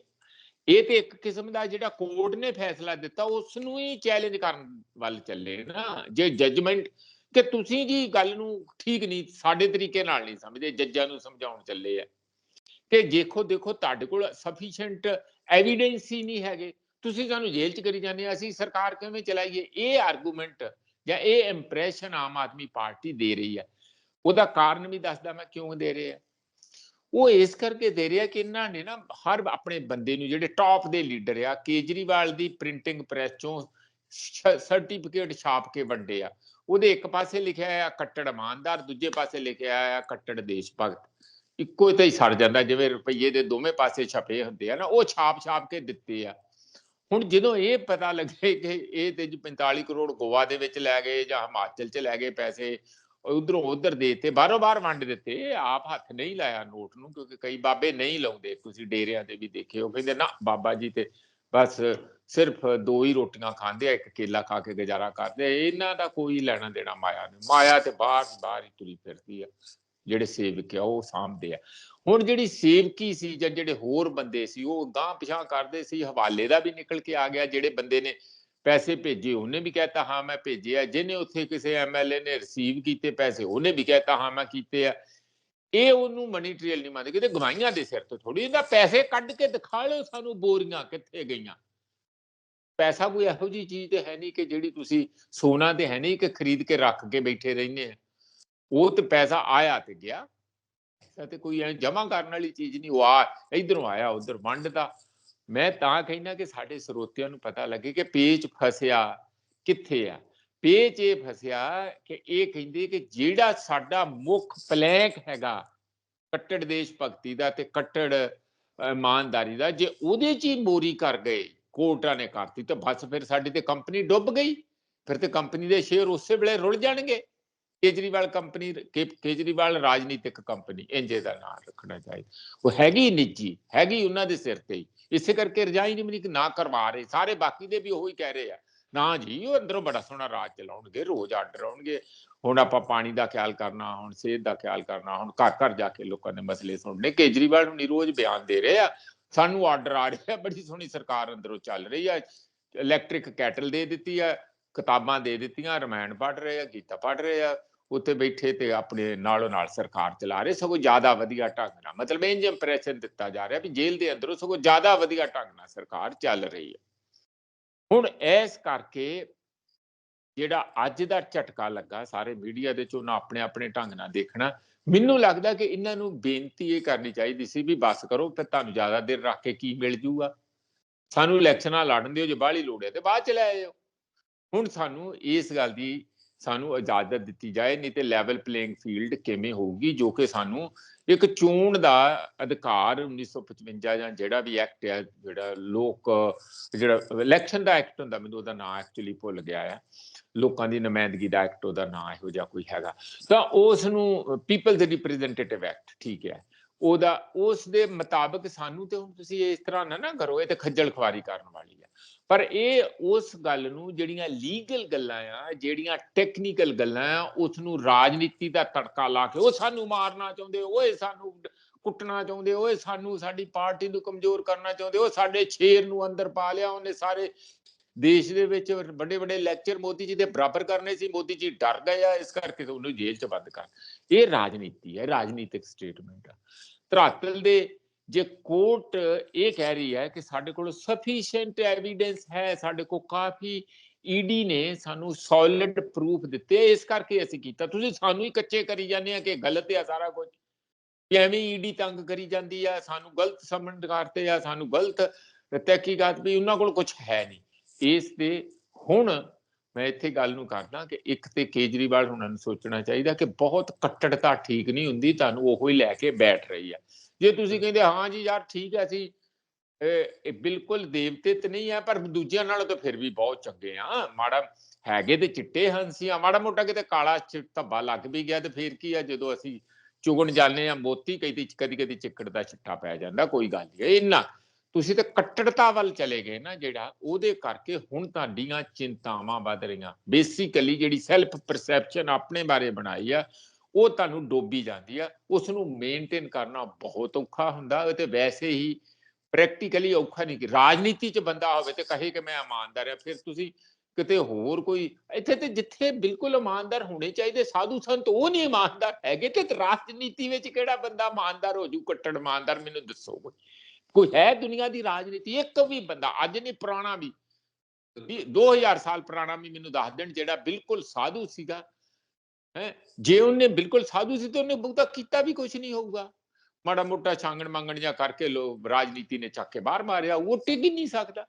B: ਇਹ ਤੇ ਇੱਕ ਕਿਸਮ ਦਾ ਜਿਹੜਾ ਕੋਰਟ ਨੇ ਫੈਸਲਾ ਦਿੱਤਾ ਉਸ ਨੂੰ ਹੀ ਚੈਲੰਜ ਕਰਨ ਵੱਲ ਚੱਲੇ ਨਾ। ਜੇ ਜੱਜਮੈਂਟ ਕਿ ਤੁਸੀਂ ਜੀ ਗੱਲ ਨੂੰ ਠੀਕ ਨਹੀਂ, ਸਾਡੇ ਤਰੀਕੇ ਨਾਲ ਨਹੀਂ ਸਮਝਦੇ, ਜੱਜਾਂ ਨੂੰ ਸਮਝਾਉਣ ਚੱਲੇ ਆ। ਕਿ ਦੇਖੋ ਦੇਖੋ, ਤੁਹਾਡੇ ਕੋਲ ਸਫੀਸ਼ੀਐਂਟ ਐਵੀਡੈਂਸ ਹੀ ਨਹੀਂ ਹੈਗੇ। ਤੁਸੀਂ ਸਾਨੂੰ ਜੇਲ੍ਹ 'ਚ ਕਰੀ ਜਾਂਦੇ ਅਸੀਂ ਸਰਕਾਰ ਕਿਵੇਂ ਚਲਾਈਏ? ਇਹ ਆਰਗੂਮੈਂਟ ਜਾਂ ਇਹ ਇੰਪ੍ਰੈਸ਼ਨ ਆਮ ਆਦਮੀ ਪਾਰਟੀ ਦੇ ਰਹੀ ਹੈ ਉਹਦਾ ਕਾਰਨ ਵੀ ਦੱਸਦਾ ਮੈਂ ਕਿਉਂ ਦੇ ਰਿਹਾ। ਉਹ ਇਸ ਕਰਕੇ ਦੇ ਰਿਹਾ ਕਿ ਇਹਨਾਂ ਨੇ ਨਾ ਹਰ ਆਪਣੇ ਬੰਦੇ ਨੂੰ ਜਿਹੜੇ ਟੌਪ ਦੇ ਲੀਡਰ ਆ, ਕੇਜਰੀਵਾਲ ਦੀ ਪ੍ਰਿੰਟਿੰਗ ਪ੍ਰੈਸ ਚੋਂ ਸਰਟੀਫਿਕੇਟ ਛਾਪ ਕੇ ਵੰਡੇ ਆ। ਉਹਦੇ ਇੱਕ ਪਾਸੇ ਲਿਖਿਆ ਆ, ਕੱਟੜ ਇਮਾਨਦਾਰ, ਦੂਜੇ ਪਾਸੇ ਲਿਖਿਆ ਆ, ਕੱਟੜ ਦੇਸ਼ ਭਗਤ। ਇੱਕੋ ਤੇ ਹੀ ਸੜ ਜਾਂਦਾ, ਜਿਵੇਂ ਰੁਪਈਏ ਦੇ ਦੋਵੇਂ ਪਾਸੇ ਛਪੇ ਹੁੰਦੇ ਆ ਨਾ, ਉਹ ਛਾਪ ਛਾਪ ਕੇ ਦਿੱਤੇ ਆ। ਹੁਣ ਜਦੋਂ ਇਹ ਪਤਾ ਲੱਗੇ ਕਿ ਇਹ ਤੇ ਜੀ 45 ਕਰੋੜ ਗੋਆ ਦੇ ਵਿੱਚ ਲੈ ਗਏ ਜਾਂ ਹਿਮਾਚਲ 'ਚ ਲੈ ਗਏ ਪੈਸੇ ਉਧਰੋਂ ਉਧਰ ਦੇਤੇ ਬਾਰੋ ਬਾਰ ਵੰਡ ਦਿੱਤੇ। ਆਪ ਹੱਥ ਨਹੀਂ ਲਾਇਆ ਨੋਟ ਨੂੰ, ਕਿਉਂਕਿ ਕਈ ਬਾਬੇ ਨਹੀਂ ਲਾਉਂਦੇ। ਤੁਸੀਂ ਡੇਰਿਆਂ ਤੇ ਵੀ ਦੇਖੇ ਉਹ ਕਹਿੰਦੇ, ਨਾ ਬਾਬਾ ਜੀ ਤੇ ਬਸ ਸਿਰਫ ਦੋ ਹੀ ਰੋਟੀਆਂ ਖਾਂਦੇ ਆ, ਇੱਕ ਕੇਲਾ ਖਾ ਕੇ ਗੁਜ਼ਾਰਾ ਕਰਦੇ ਇਹਨਾਂ ਦਾ ਕੋਈ ਲੈਣਾ ਦੇਣਾ ਮਾਇਆ ਨਹੀਂ। ਮਾਇਆ ਤੇ ਬਾਹਰ ਬਾਹਰ ਹੀ ਤੁਰੀ ਫਿਰਦੀ ਆ। ਜਿਹੜੇ ਸੇਵਕ ਆ, ਉਹ ਸਾਂਭਦੇ ਆ। ਹੁਣ ਜਿਹੜੀ ਸੇਵਕੀ ਸੀ ਜਾਂ ਜਿਹੜੇ ਹੋਰ ਬੰਦੇ ਸੀ, ਉਹ ਗਾਂ ਪਿਛਾਂ ਕਰਦੇ ਸੀ, ਹਵਾਲੇ ਦਾ ਵੀ ਨਿਕਲ ਕੇ ਆ ਗਿਆ। ਜਿਹੜੇ ਬੰਦੇ ਨੇ ਪੈਸੇ ਭੇਜੇ, ਉਹਨੇ ਵੀ ਕਹਿਤਾ, ਹਾਂ, ਮੈਂ ਭੇਜੇ ਆ। ਜਿਹਨੇ ਉੱਥੇ ਕਿਸੇ ਐਮਐਲਏ ਨੇ ਰਿਸੀਵ ਕੀਤੇ ਪੈਸੇ, ਉਹਨੇ ਵੀ ਕਹਿਤਾ, ਹਾਂ, ਮੈਂ ਕੀਤੇ ਆ। ਇਹ ਉਹਨੂੰ ਮਨੀ ਟ੍ਰੇਲ ਨਹੀਂ ਮੰਨਦੇ, ਕਿਤੇ ਗਵਾਈਆਂ ਦੇ ਸਿਰ ਤੋਂ ਥੋੜੀ ਇਹਦਾ ਪੈਸੇ ਕੱਢ ਕੇ ਦਿਖਾ ਲਿਓ ਸਾਨੂੰ ਬੋਰੀਆਂ ਕਿੱਥੇ ਗਈਆਂ। ਪੈਸਾ ਕੋਈ ਇਹੋ ਜੀ ਚੀਜ਼ ਤੇ ਹੈ ਨਹੀਂ ਕਿ ਜਿਹੜੀ ਤੁਸੀਂ ਸੋਨਾ ਤੇ ਹੈ ਨਹੀਂ ਕਿ ਖਰੀਦ ਕੇ ਰੱਖ ਕੇ ਬੈਠੇ ਰਹਿੰਦੇ ਆ। ਉਹ ਤੇ ਪੈਸਾ ਆਇਆ ਤੇ ਗਿਆ। ਪੈਸਾ ਤੇ ਕੋਈ ਐ ਜਮਾ ਕਰਨ ਵਾਲੀ ਚੀਜ਼ ਨਹੀਂ, ਉਹ ਆ, ਇਧਰੋਂ ਆਇਆ, ਉਧਰ ਵੰਡਦਾ ਮੈਂ ਤਾਂ ਕਹਿੰਦਾ ਕਿ ਸਾਡੇ ਸਰੋਤਿਆਂ ਨੂੰ ਪਤਾ ਲੱਗੇ ਕਿ ਪੇਚ ਫਸਿਆ ਕਿੱਥੇ ਆ? ਪੇਚ ਇਹ ਫਸਿਆ ਕਿ ਇਹ ਕਹਿੰਦੇ ਕਿ ਜਿਹੜਾ ਸਾਡਾ ਮੁੱਖ ਪਲੈਂਕ ਹੈਗਾ, ਕੱਟੜ ਦੇਸ਼ ਭਗਤੀ ਦਾ ਤੇ ਕੱਟੜ ਇਮਾਨਦਾਰੀ ਦਾ, ਜੇ ਉਹਦੇ ਚ ਹੀ ਮੋਰੀ ਕਰ ਗਏ ਕੋਰਟਾਂ ਨੇ ਕਰਤੀ ਤਾਂ ਬਸ ਫਿਰ ਸਾਡੀ ਤੇ ਕੰਪਨੀ ਡੁੱਬ ਗਈ, ਫਿਰ ਤੇ ਕੰਪਨੀ ਦੇ ਸ਼ੇਅਰ ਉਸੇ ਵੇਲੇ ਰੁੜ ਜਾਣਗੇ। ਕੇਜਰੀਵਾਲ ਕੰਪਨੀ ਕੇਜਰੀਵਾਲ ਰਾਜਨੀਤਿਕ ਕੰਪਨੀ, ਇੰਜੇ ਦਾ ਨਾਮ ਰੱਖਣਾ ਚਾਹੀਦਾ ਉਹ ਹੈਗੀ ਨਿੱਜੀ, ਹੈਗੀ ਉਹਨਾਂ ਦੇ ਸਿਰ ਤੇ ਹੀ। ਇਸੇ ਕਰਕੇ ਰਜਾਈ ਨਹੀਂ ਕਿ ਨਾ ਕਰਵਾ ਰਹੇ, ਸਾਰੇ ਬਾਕੀ ਦੇ ਵੀ ਉਹੀ ਕਹਿ ਰਹੇ ਆ। ਨਾ ਜੀ, ਉਹ ਅੰਦਰੋਂ ਬੜਾ ਸੋਹਣਾ ਰਾਜ ਚਲਾਉਣਗੇ, ਰੋਜ਼ ਆਰਡਰ ਆਉਣਗੇ ਹੁਣ ਆਪਾਂ ਪਾਣੀ ਦਾ ਖਿਆਲ ਕਰਨਾ, ਹੁਣ ਸਿਹਤ ਦਾ ਖਿਆਲ ਕਰਨਾ, ਹੁਣ ਘਰ ਘਰ ਜਾ ਕੇ ਲੋਕਾਂ ਦੇ ਮਸਲੇ ਸੁਣਨੇ। ਕੇਜਰੀਵਾਲ ਹੁਣ ਰੋਜ਼ ਬਿਆਨ ਦੇ ਰਹੇ ਆ, ਸਾਨੂੰ ਆਰਡਰ ਆ ਰਿਹਾ ਬੜੀ ਸੋਹਣੀ ਸਰਕਾਰ ਅੰਦਰੋਂ ਚੱਲ ਰਹੀ ਆ। ਇਲੈਕਟ੍ਰਿਕ ਕੈਟਲ ਦੇ ਦਿੱਤੀ ਆ ਕਿਤਾਬਾਂ ਦੇ ਦਿੱਤੀਆਂ, ਰਮਾਇਣ ਪੜ੍ਹ ਰਹੇ ਆ, ਗੀਤਾ ਪੜ੍ਹ ਰਹੇ ਆ, ਉੱਥੇ ਬੈਠੇ ਤੇ ਆਪਣੇ ਨਾਲੋਂ ਨਾਲ ਸਰਕਾਰ ਚਲਾ ਰਹੇ, ਸਗੋਂ ਜ਼ਿਆਦਾ ਵਧੀਆ ਢੰਗ ਨਾਲ, ਮਤਲਬ ਇੰਜ ਇੰਪ੍ਰੈਸ਼ਨ ਦਿੱਤਾ ਜਾ ਰਿਹਾ ਵੀ ਜੇਲ੍ਹ ਦੇ ਅੰਦਰੋਂ ਸਗੋਂ ਜ਼ਿਆਦਾ ਵਧੀਆ ਢੰਗ ਨਾਲ ਸਰਕਾਰ ਚੱਲ ਰਹੀ ਹੈ ਹੁਣ ਇਸ ਕਰਕੇ ਜਿਹੜਾ ਅੱਜ ਦਾ ਝਟਕਾ ਲੱਗਾ, ਸਾਰੇ ਮੀਡੀਆ ਦੇ ਚੋਂ ਨਾ ਆਪਣੇ ਆਪਣੇ ਢੰਗ ਨਾਲ ਦੇਖਣਾ, ਮੈਨੂੰ ਲੱਗਦਾ ਕਿ ਇਹਨਾਂ ਨੂੰ ਬੇਨਤੀ ਇਹ ਕਰਨੀ ਚਾਹੀਦੀ ਸੀ ਵੀ ਬਸ ਕਰੋ, ਫਿਰ ਤੁਹਾਨੂੰ ਜ਼ਿਆਦਾ ਦੇਰ ਰੱਖ ਕੇ ਕੀ ਮਿਲ ਜੂਗਾ। ਸਾਨੂੰ ਇਲੈਕਸ਼ਨਾਂ ਲੜਨ ਦਿਓ, ਜੇ ਬਾਹਲੀ ਲੋੜ ਹੈ ਤੇ ਬਾਅਦ ਚ ਲੈ ਆਇਓ। ਹੁਣ ਸਾਨੂੰ ਇਸ ਗੱਲ ਦੀ ਸਾਨੂੰ ਇਜਾਜ਼ਤ ਦਿੱਤੀ ਜਾਏ, ਨਹੀਂ ਤੇ ਲੈਵਲ ਪਲੇਇੰਗ ਫੀਲਡ ਕਿਵੇਂ ਹੋਊਗੀ, ਜੋ ਕਿ ਸਾਨੂੰ ਇੱਕ ਚੋਣ ਦਾ ਅਧਿਕਾਰ 1955 ਜਾਂ ਜਿਹੜਾ ਵੀ ਐਕਟ ਹੈ, ਜਿਹੜਾ ਲੋਕ, ਜਿਹੜਾ ਇਲੈਕਸ਼ਨ ਦਾ ਐਕਟ ਹੁੰਦਾ, ਮੈਨੂੰ ਉਹਦਾ ਨਾਮ ਐਕਚੁਅਲੀ ਭੁੱਲ ਗਿਆ ਹੈ ਲੋਕਾਂ ਦੀ ਨੁਮਾਇੰਦਗੀ ਦਾ ਐਕਟ ਉਹਦਾ ਨਾਮ ਇਹੋ ਜਿਹਾ ਕੋਈ ਹੈਗਾ। ਤਾਂ ਉਸ ਨੂੰ ਪੀਪਲ ਰਿਪਰੈਜ਼ੈਂਟੇਟਿਵ ਐਕਟ ਠੀਕ ਹੈ। ਉਹਦਾ ਉਸ ਦੇ ਮੁਤਾਬਕ ਸਾਨੂੰ ਤੇ ਹੁਣ ਤੁਸੀਂ ਇਸ ਤਰ੍ਹਾਂ ਨਾ ਨਾ ਕਰੋ, ਇਹ ਤੇ ਖੱਜਲ ਖਵਾਰੀ ਕਰਨ ਵਾਲੀ ਹੈ ਪਰ ਇਹ ਉਸ ਗੱਲ ਨੂੰ ਜਿਹੜੀਆਂ ਲੀਗਲ ਗੱਲਾਂ ਆ, ਜਿਹੜੀਆਂ ਟੈਕਨੀਕਲ ਗੱਲਾਂ ਆ ਉਸ ਨੂੰ ਰਾਜਨੀਤੀ ਦਾ ਤੜਕਾ ਲਾ ਕੇ, ਉਹ ਸਾਨੂੰ ਮਾਰਨਾ ਚਾਹੁੰਦੇ, ਓਏ ਸਾਨੂੰ ਕੁੱਟਣਾ ਚਾਹੁੰਦੇ, ਓਏ ਸਾਨੂੰ ਸਾਡੀ ਪਾਰਟੀ ਨੂੰ ਕਮਜ਼ੋਰ ਕਰਨਾ ਚਾਹੁੰਦੇ ਉਹ ਸਾਡੇ ਸ਼ੇਰ ਨੂੰ ਅੰਦਰ ਪਾ ਲਿਆ, ਉਹਨੇ ਸਾਰੇ ਦੇਸ਼ ਦੇ ਵਿੱਚ ਵੱਡੇ ਵੱਡੇ ਲੈਕਚਰ ਮੋਦੀ ਜੀ ਦੇ ਬਰਾਬਰ ਕਰਨੇ ਸੀ, ਮੋਦੀ ਜੀ ਡਰ ਗਏ ਆ, ਇਸ ਕਰਕੇ ਉਹਨੂੰ ਜੇਲ੍ਹ ਚ ਬੰਦ ਕਰ ਇਹ ਰਾਜਨੀਤੀ ਹੈ, ਰਾਜਨੀਤਿਕ ਸਟੇਟਮੈਂਟ ਆ। ਧਰਾਤਲ ਦੇ ਜੇ ਕੋਰਟ ਇਹ ਕਹਿ ਰਹੀ ਹੈ ਕਿ ਸਾਡੇ ਕੋਲ ਸਫੀਸ਼ੀਐਂਟ ਐਵੀਡੈਂਸ ਹੈ, ਸਾਡੇ ਕੋਲ ਕਾਫੀ ਈਡੀ ਨੇ ਸਾਨੂੰ ਸੋਲਿਡ ਪ੍ਰੂਫ ਦਿੱਤੇ, ਇਸ ਕਰਕੇ ਅਸੀਂ ਕੀਤਾ। ਤੁਸੀਂ ਸਾਨੂੰ ਹੀ ਕੱਚੇ ਕਰੀ ਜਾਂਦੇ ਆ ਕਿ ਗਲਤ ਆ ਸਾਰਾ ਕੁਝ। ਕਿ ਐਵੇਂ ਈਡੀ ਤੰਗ ਕਰੀ ਜਾਂਦੀ ਆ, ਸਾਨੂੰ ਗਲਤ ਸਮਝ ਕਰਤੇ ਆ, ਸਾਨੂੰ ਗਲਤ ਤਹਿਕੀਕਾਤ ਵੀ ਉਹਨਾਂ ਕੋਲ ਕੁਝ ਹੈ ਨਹੀਂ। ਇਸ ਦੇ ਹੁਣ ਮੈਂ ਇੱਥੇ ਗੱਲ ਨੂੰ ਕਰਦਾ ਕਿ ਇੱਕ ਤੇ ਕੇਜਰੀਵਾਲ ਹੁਣਾਂ ਨੂੰ ਸੋਚਣਾ ਚਾਹੀਦਾ ਕਿ ਬਹੁਤ ਕੱਟੜਤਾ ਠੀਕ ਨਹੀਂ ਹੁੰਦੀ, ਤੁਹਾਨੂੰ ਉਹੋ ਹੀ ਲੈ ਕੇ ਬੈਠ ਰਹੀ ਆ। ਜੇ ਤੁਸੀਂ ਕਹਿੰਦੇ, ਹਾਂ ਜੀ ਯਾਰ ਠੀਕ ਹੈ ਅਸੀਂ ਇਹ ਬਿਲਕੁਲ ਦੇਵਤੇ ਤੇ ਨਹੀਂ ਹੈ ਪਰ ਦੂਜਿਆਂ ਨਾਲੋਂ ਤਾਂ ਫਿਰ ਵੀ ਬਹੁਤ ਚੰਗੇ ਆ। ਮਾੜਾ ਹੈਗੇ ਤੇ ਚਿੱਟੇ ਹੰਸੀਆਂ ਮਾੜਾ ਮੋਟਾ ਕਿਤੇ ਕਾਲਾ ਧੱਬਾ ਲੱਗ ਵੀ ਗਿਆ ਤੇ ਫਿਰ ਕੀ ਆ, ਜਦੋਂ ਅਸੀਂ ਚੁਗਣ ਜਾਂਦੇ ਆ, ਮੋਤੀ ਕਈ ਕਦੀ ਕਦੀ ਚਿੱਕੜ ਦਾ ਛਿੱਟਾ ਪੈ ਜਾਂਦਾ, ਕੋਈ ਗੱਲ ਨਹੀਂ। ਇੰਨਾ ਤੁਸੀਂ ਤਾਂ ਕੱਟੜਤਾ ਵੱਲ ਚਲੇ ਗਏ ਨਾ ਜਿਹੜਾ, ਉਹਦੇ ਕਰਕੇ ਹੁਣ ਤੁਹਾਡੀਆਂ ਚਿੰਤਾਵਾਂ ਵੱਧ ਰਹੀਆਂ। ਬੇਸਿਕਲੀ ਜਿਹੜੀ ਸੈਲਫ ਪਰਸੈਪਸ਼ਨ ਆਪਣੇ ਬਾਰੇ ਬਣਾਈ ਆ, ਉਹ ਤੁਹਾਨੂੰ ਡੋਬੀ ਜਾਂਦੀ ਆ। ਉਸ ਨੂੰ ਮੇਨਟੇਨ ਕਰਨਾ ਬਹੁਤ ਔਖਾ ਹੁੰਦਾ ਤੇ ਵੈਸੇ ਹੀ ਪ੍ਰੈਕਟੀਕਲੀ ਔਖਾ ਨਹੀਂ ਕਿ ਰਾਜਨੀਤੀ 'ਚ ਬੰਦਾ ਹੋਵੇ ਤੇ ਕਹੇ ਕਿ ਮੈਂ ਇਮਾਨਦਾਰ ਆ, ਫਿਰ ਤੁਸੀਂ ਕਿਤੇ ਹੋਰ ਕੋਈ, ਇੱਥੇ ਤੇ ਜਿੱਥੇ ਬਿਲਕੁਲ ਇਮਾਨਦਾਰ ਹੋਣੇ ਚਾਹੀਦੇ, ਸਾਧੂ ਸੰਤ ਉਹ ਨਹੀਂ ਇਮਾਨਦਾਰ ਹੈਗੇ, ਤੇ ਰਾਜਨੀਤੀ ਵਿੱਚ ਕਿਹੜਾ ਬੰਦਾ ਇਮਾਨਦਾਰ ਹੋ ਜੂ, ਕੱਟੜ ਇਮਾਨਦਾਰ, ਮੈਨੂੰ ਦੱਸੋ ਕੋਈ। ਕੋਈ ਹੈ ਦੁਨੀਆ ਦੀ ਰਾਜਨੀਤੀ, ਇੱਕ ਵੀ ਬੰਦਾ ਅੱਜ ਨਹੀਂ, ਪੁਰਾਣਾ ਵੀ। ਵੀ 2000 ਸਾਲ ਪੁਰਾਣਾ ਵੀ ਮੈਨੂੰ ਦੱਸ ਦੇਣ ਜਿਹੜਾ ਬਿਲਕੁਲ ਸਾਧੂ ਸੀਗਾ। ਹੈ, ਜੇ ਉਹਨੇ ਬਿਲਕੁਲ ਸਾਧੂ ਸੀ ਤੇ ਉਹਨੇ ਬਹੁਤਾ ਕੀਤਾ ਵੀ ਕੁਝ ਨਹੀਂ ਹੋਊਗਾ। ਮਾੜਾ ਮੋਟਾ ਛਾਂਗਣ ਮੰਗਣ ਜਾਂ ਕਰਕੇ ਲੋ, ਰਾਜਨੀਤੀ ਨੇ ਚੱਕ ਕੇ ਬਾਹਰ ਮਾਰਿਆ, ਉਹ ਟਿਕ ਹੀ ਨਹੀਂ ਸਕਦਾ।